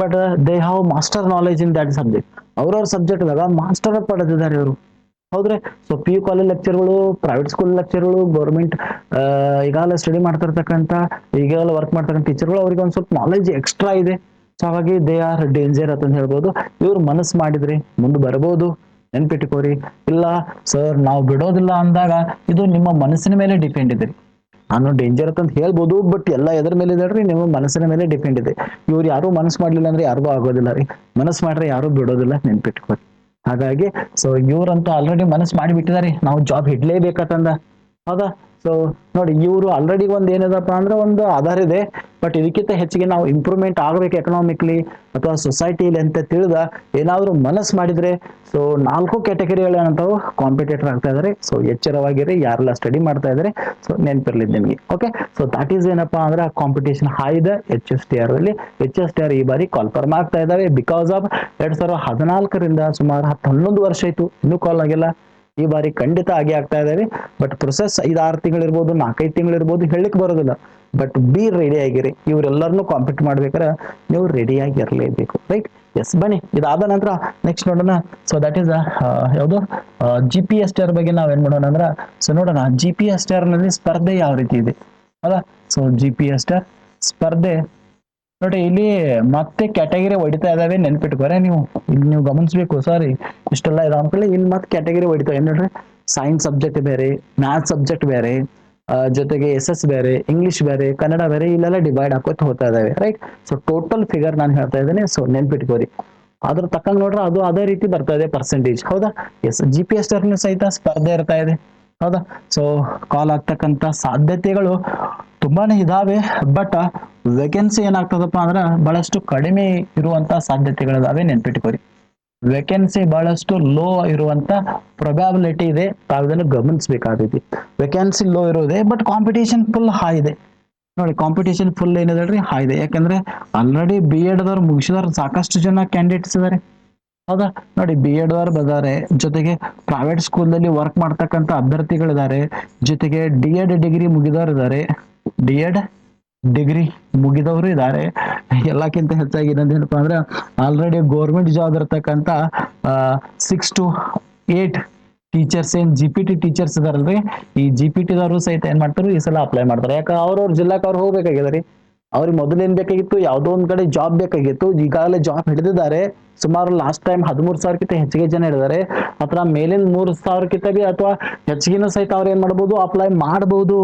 but they have master knowledge in that subject ಅವ್ರವ್ರ ಸಬ್ಜೆಕ್ಟ್ ದಾಗ ಮಾಸ್ಟರ್ ಪಡೆದಿದ್ದಾರೆ ಇವರು. ಹೌದ್ರೆ? ಸೊ ಪಿ ಯು ಕಾಲೇಜ್ ಲೆಕ್ಚರ್ಗಳು ಪ್ರೈವೇಟ್ ಸ್ಕೂಲ್ ಲೆಕ್ಚರ್ಗಳು ಗೌರ್ಮೆಂಟ್ ಈಗಾಗಲೇ ಸ್ಟಡಿ ಮಾಡ್ತಿರ್ತಕ್ಕಂಥ, ಈಗಾಗಲೇ ವರ್ಕ್ ಮಾಡ್ತಕ್ಕಂಥ ಟೀಚರ್ಗಳು ಅವ್ರಿಗೆ ಒಂದು ಸ್ವಲ್ಪ ನಾಲೆಜ್ ಎಕ್ಸ್ಟ್ರಾ ಇದೆ. ಸೊ ಹಾಗಾಗಿ ದೇ ಆರ್ ಡೇಂಜರ್ ಅಂತ ಹೇಳ್ಬೋದು. ಇವ್ರು ಮನಸ್ಸು ಮಾಡಿದ್ರಿ, ಮುಂದೆ ಬರ್ಬೋದು. ನೆನ್ಪಿಟ್ಕೋರಿ. ಇಲ್ಲ ಸರ್ ನಾವು ಬಿಡೋದಿಲ್ಲ ಅಂದಾಗ ಇದು ನಿಮ್ಮ ಮನಸ್ಸಿನ ಮೇಲೆ ಡಿಪೆಂಡ್ ಇದೆ. ನಾನು ಡೇಂಜರ್ ಅಂತ ಹೇಳ್ಬೋದು ಬಟ್ ಎಲ್ಲ ಎದ್ರ ಮೇಲೆ ರೀ ನಿಮ್ಮ ಮನಸ್ಸಿನ ಮೇಲೆ ಡಿಪೆಂಡ್ ಇದೆ. ಇವ್ರು ಯಾರು ಮನಸ್ಸು ಮಾಡ್ಲಿಲ್ಲ ಅಂದ್ರೆ ಯಾರಿಗೂ ಆಗೋದಿಲ್ಲ ರೀ. ಮನಸ್ಸು ಮಾಡ್ರೆ ಯಾರು ಬಿಡೋದಿಲ್ಲ, ನೆನ್ಪಿಟ್ಕೊಳ್ಳಿ. ಹಾಗಾಗಿ ಸೊ ಇವ್ರಂತೂ ಆಲ್ರೆಡಿ ಮನಸ್ಸು ಮಾಡಿಬಿಟ್ಟಿದಾರೆ, ನಾವು ಜಾಬ್ ಹಿಡ್ಲೇಬೇಕಂತಂದ. ಹೌದಾ? ಸೊ ನೋಡಿ, ಇವರು ಆಲ್ರೆಡಿ ಒಂದು ಏನಿದೆಪ್ಪ ಅಂದ್ರೆ ಒಂದು ಆಧಾರ ಇದೆ. ಬಟ್ ಇದಕ್ಕಿಂತ ಹೆಚ್ಚಿಗೆ ನಾವು ಇಂಪ್ರೂವ್ಮೆಂಟ್ ಆಗ್ಬೇಕು ಎಕನಾಮಿಕ್ಲಿ ಅಥವಾ ಸೊಸೈಟಿಲಿ ಅಂತ ತಿಳಿದ ಏನಾದ್ರು ಮನಸ್ಸು ಮಾಡಿದ್ರೆ ಸೊ ನಾಲ್ಕು ಕ್ಯಾಟಗರಿಗಳು ಏನಂತಾವು ಕಾಂಪಿಟೇಟರ್ ಆಗ್ತಾ ಇದಾರೆ. ಸೊ ಎಚ್ಚರವಾಗಿರಿ, ಯಾರೆಲ್ಲ ಸ್ಟಡಿ ಮಾಡ್ತಾ ಇದಾರೆ ಸೊ ನೆನ್ಪಿರ್ಲಿ ನಿಮಗೆ. ಓಕೆ ಸೊ ದಟ್ ಈಸ್ ಏನಪ್ಪಾ ಅಂದ್ರೆ ಕಾಂಪಿಟೇಷನ್ ಹೈ ಇದೆ. ಎಚ್ ಎಸ್ ಟಿ ಆರ್ ಅಲ್ಲಿ. ಎಚ್ ಎಸ್ ಟಿ ಆರ್ ಈ ಬಾರಿ ಕಾಲ್ಫರ್ಮ್ ಆಗ್ತಾ ಇದಾವೆ. ಬಿಕಾಸ್ ಆಫ್ ಎರಡ್ ಸಾವಿರದ ಹದಿನಾಲ್ಕರಿಂದ ಸುಮಾರು ಹತ್ತು ಹನ್ನೊಂದು ವರ್ಷ ಆಯ್ತು. ಇನ್ನೂ ಕಾಲ್ ಆಗಿಲ್ಲ. ಈ ಬಾರಿ ಖಂಡಿತ ಆಗಿ ಆಗ್ತಾ ಇದಾವೆ. ಬಟ್ ಪ್ರೊಸೆಸ್ ಐದು ಆರು ತಿಂಗಳಿರ್ಬೋದು, ನಾಲ್ಕೈದು ತಿಂಗಳಿರ್ಬೋದು ಹೇಳಲಿಕ್ಕೆ ಬರೋದಿಲ್ಲ. ಬಟ್ ಬಿ ರೆಡಿ ಆಗಿರಿ. ಇವರೆಲ್ಲರನ್ನು ಕಾಂಪೀಟ್ ಮಾಡ್ಬೇಕಾದ್ರೆ ನೀವು ರೆಡಿ ಆಗಿರ್ಲೇಬೇಕು ರೈಟ್ ಎಸ್ ಬನ್ನಿ. ಇದಾದ ನಂತರ ನೆಕ್ಸ್ಟ್ ನೋಡೋಣ. ಸೊ ದಟ್ ಈಸ್ ಯಾವುದು? ಜಿ ಪಿ ಎಸ್ ಟಿ ಬಗ್ಗೆ ನಾವೇನ್ ಮಾಡೋಣ ಅಂದ್ರೆ ಸೊ ನೋಡೋಣ. ಜಿ ಪಿ ಎಸ್ನಲ್ಲಿ ಸ್ಪರ್ಧೆ ಯಾವ ರೀತಿ ಇದೆ? ಅಲ್ಲ? ಸೊ ಜಿ ಪಿ ಎಸ್ ಸ್ಪರ್ಧೆ ನೋಡಿ, ಇಲ್ಲಿ ಮತ್ತೆ ಕ್ಯಾಟಗರಿ ಹೊಡಿತಾ ಇದಾವೆ, ನೆನ್ಪಿಟ್ಕೋರೆ ನೀವು. ಇಲ್ಲಿ ನೀವು ಗಮನಿಸ್ಬೇಕು ಸಾರಿ ಇಷ್ಟೆಲ್ಲ ಇದಾವ ಇಲ್ಲಿ ಮತ್ತೆ ಕ್ಯಾಟಗರಿ ಹೊಡಿತಾವೆ. ನೋಡ್ರಿ ಸೈನ್ಸ್ ಸಬ್ಜೆಕ್ಟ್ ಬೇರೆ ಮ್ಯಾಥ್ ಸಬ್ಜೆಕ್ಟ್ ಬೇರೆ ಜೊತೆಗೆ ಎಸ್ ಎಸ್ ಬೇರೆ ಇಂಗ್ಲಿಷ್ ಬೇರೆ, ಕನ್ನಡ ಬೇರೆ, ಇಲ್ಲೆಲ್ಲ ಡಿವೈಡ್ ಹಾಕೋತ ಹೋಗ್ತಾ ಇದಾವೆ ರೈಟ್ ಸೊ ಟೋಟಲ್ ಫಿಗರ್ ನಾನು ಹೇಳ್ತಾ ಇದ್ದೇನೆ. ಸೊ ನೆನ್ಪಿಟ್ಕೋರಿ. ಅದ್ರ ತಕ್ಕಂಗ್ ನೋಡ್ರೆ ಅದು ಅದೇ ರೀತಿ ಬರ್ತಾ ಇದೆ ಪರ್ಸೆಂಟೇಜ್ ಹೌದಾ? ಎಸ್ ಜಿ ಪಿ ಎಸ್ ಸಹಿತ ಸ್ಪರ್ಧೆ ಇರ್ತಾ ಇದೆ. ಹೌದಾ? ಸೊ ಕಾಲ್ ಆಗ್ತಕ್ಕಂತ ಸಾಧ್ಯತೆಗಳು ತುಂಬಾನೇ ಇದಾವೆ ಬಟ್ ವೇಕೆನ್ಸಿ ಏನಾಗ್ತದಪ್ಪ ಅಂದ್ರೆ ಬಹಳಷ್ಟು ಕಡಿಮೆ ಇರುವಂತ ಸಾಧ್ಯತೆಗಳಿದಾವೆ ನೆನ್ಪಿಟ್ಕೋರಿ ವೇಕೆನ್ಸಿ ಬಹಳಷ್ಟು ಲೋ ಇರುವಂತ ಪ್ರೊಬ್ಯಾಬಿಲಿಟಿ ಇದೆ ತಾವು ಗಮನಿಸ್ಬೇಕಾದೈತಿ. ಗಮನಿಸಬೇಕಾದೈತಿ ವೇಕೆನ್ಸಿ ಲೋ ಇರೋದೆ ಬಟ್ ಕಾಂಪಿಟೇಷನ್ ಫುಲ್ ಹೈ ಇದೆ. ನೋಡಿ ಕಾಂಪಿಟೇಷನ್ ಫುಲ್ ಏನಿದೆ ಹೈ ಇದೆ. ಯಾಕಂದ್ರೆ ಆಲ್ರೆಡಿ ಬಿ ಎಡ್ ದವ್ರು ಮುಗಿಸಿದವ್ರು ಸಾಕಷ್ಟು ಜನ ಕ್ಯಾಂಡಿಡೇಟ್ಸ್ ಇದಾರೆ. ಹೌದಾ? ನೋಡಿ ಬಿ ಎಡ್ ಅವ್ರು ಬದಾರೆ, ಜೊತೆಗೆ ಪ್ರೈವೇಟ್ ಸ್ಕೂಲ್ನಲ್ಲಿ ವರ್ಕ್ ಮಾಡ್ತಕ್ಕಂಥ ಅಭ್ಯರ್ಥಿಗಳಿದ್ದಾರೆ ಜೊತೆಗೆ ಡಿ ಎಡ್ ಡಿಗ್ರಿ ಮುಗಿದವರು ಇದ್ದಾರೆ ಡಿ ಎಡ್ ಡಿಗ್ರಿ ಮುಗಿದವರು ಇದ್ದಾರೆ. ಎಲ್ಲಕ್ಕಿಂತ ಹೆಚ್ಚಾಗಿ ಏನಂತ ಅಂದ್ರೆ ಆಲ್ರೆಡಿ ಗೌರ್ಮೆಂಟ್ ಜಾಬ್ ಇರತಕ್ಕಂತ ಸಿಕ್ಸ್ ಟು ಏಟ್ ಟೀಚರ್ಸ್ ಏನ್ ಜಿ ಪಿ ಟಿ ಟೀಚರ್ಸ್ ಇದಾರಲ್ರಿ? ಈ ಜಿ ಪಿ ಟಿ ದವರು ಸಹಿತ ಏನ್ ಮಾಡ್ತಾರೆ? ಈ ಸಲ ಅಪ್ಲೈ ಮಾಡ್ತಾರೆ. ಯಾಕೆ ಅವ್ರವ್ರ ಜಿಲ್ಲಾಕ್ ಅವ್ರು ಹೋಗ್ಬೇಕಾಗಿದೆ ರೀ. ಅವ್ರಿಗೆ ಮೊದಲು ಏನ್ ಬೇಕಾಗಿತ್ತು? ಯಾವ್ದೋ ಒಂದ್ ಕಡೆ ಜಾಬ್ ಬೇಕಾಗಿತ್ತು. ಈಗಾಗಲೇ ಜಾಬ್ ಹಿಡಿದಿದ್ದಾರೆ. ಸುಮಾರು ಲಾಸ್ಟ್ ಟೈಮ್ ಹದಿಮೂರು ಸಾವಿರಕ್ಕಿಂತ ಹೆಚ್ಚಿಗೆ ಜನ ಹಿಡಿದಾರೆ ಅಥವಾ ಮೇಲಿನ ಮೂರು ಸಾವಿರಕ್ಕಿಂತ ಬಿ ಅಥವಾ ಹೆಚ್ಚಿಗೆನೂ ಸಹಿತ ಅವ್ರು ಏನ್ ಮಾಡ್ಬೋದು? ಅಪ್ಲೈ ಮಾಡಬಹುದು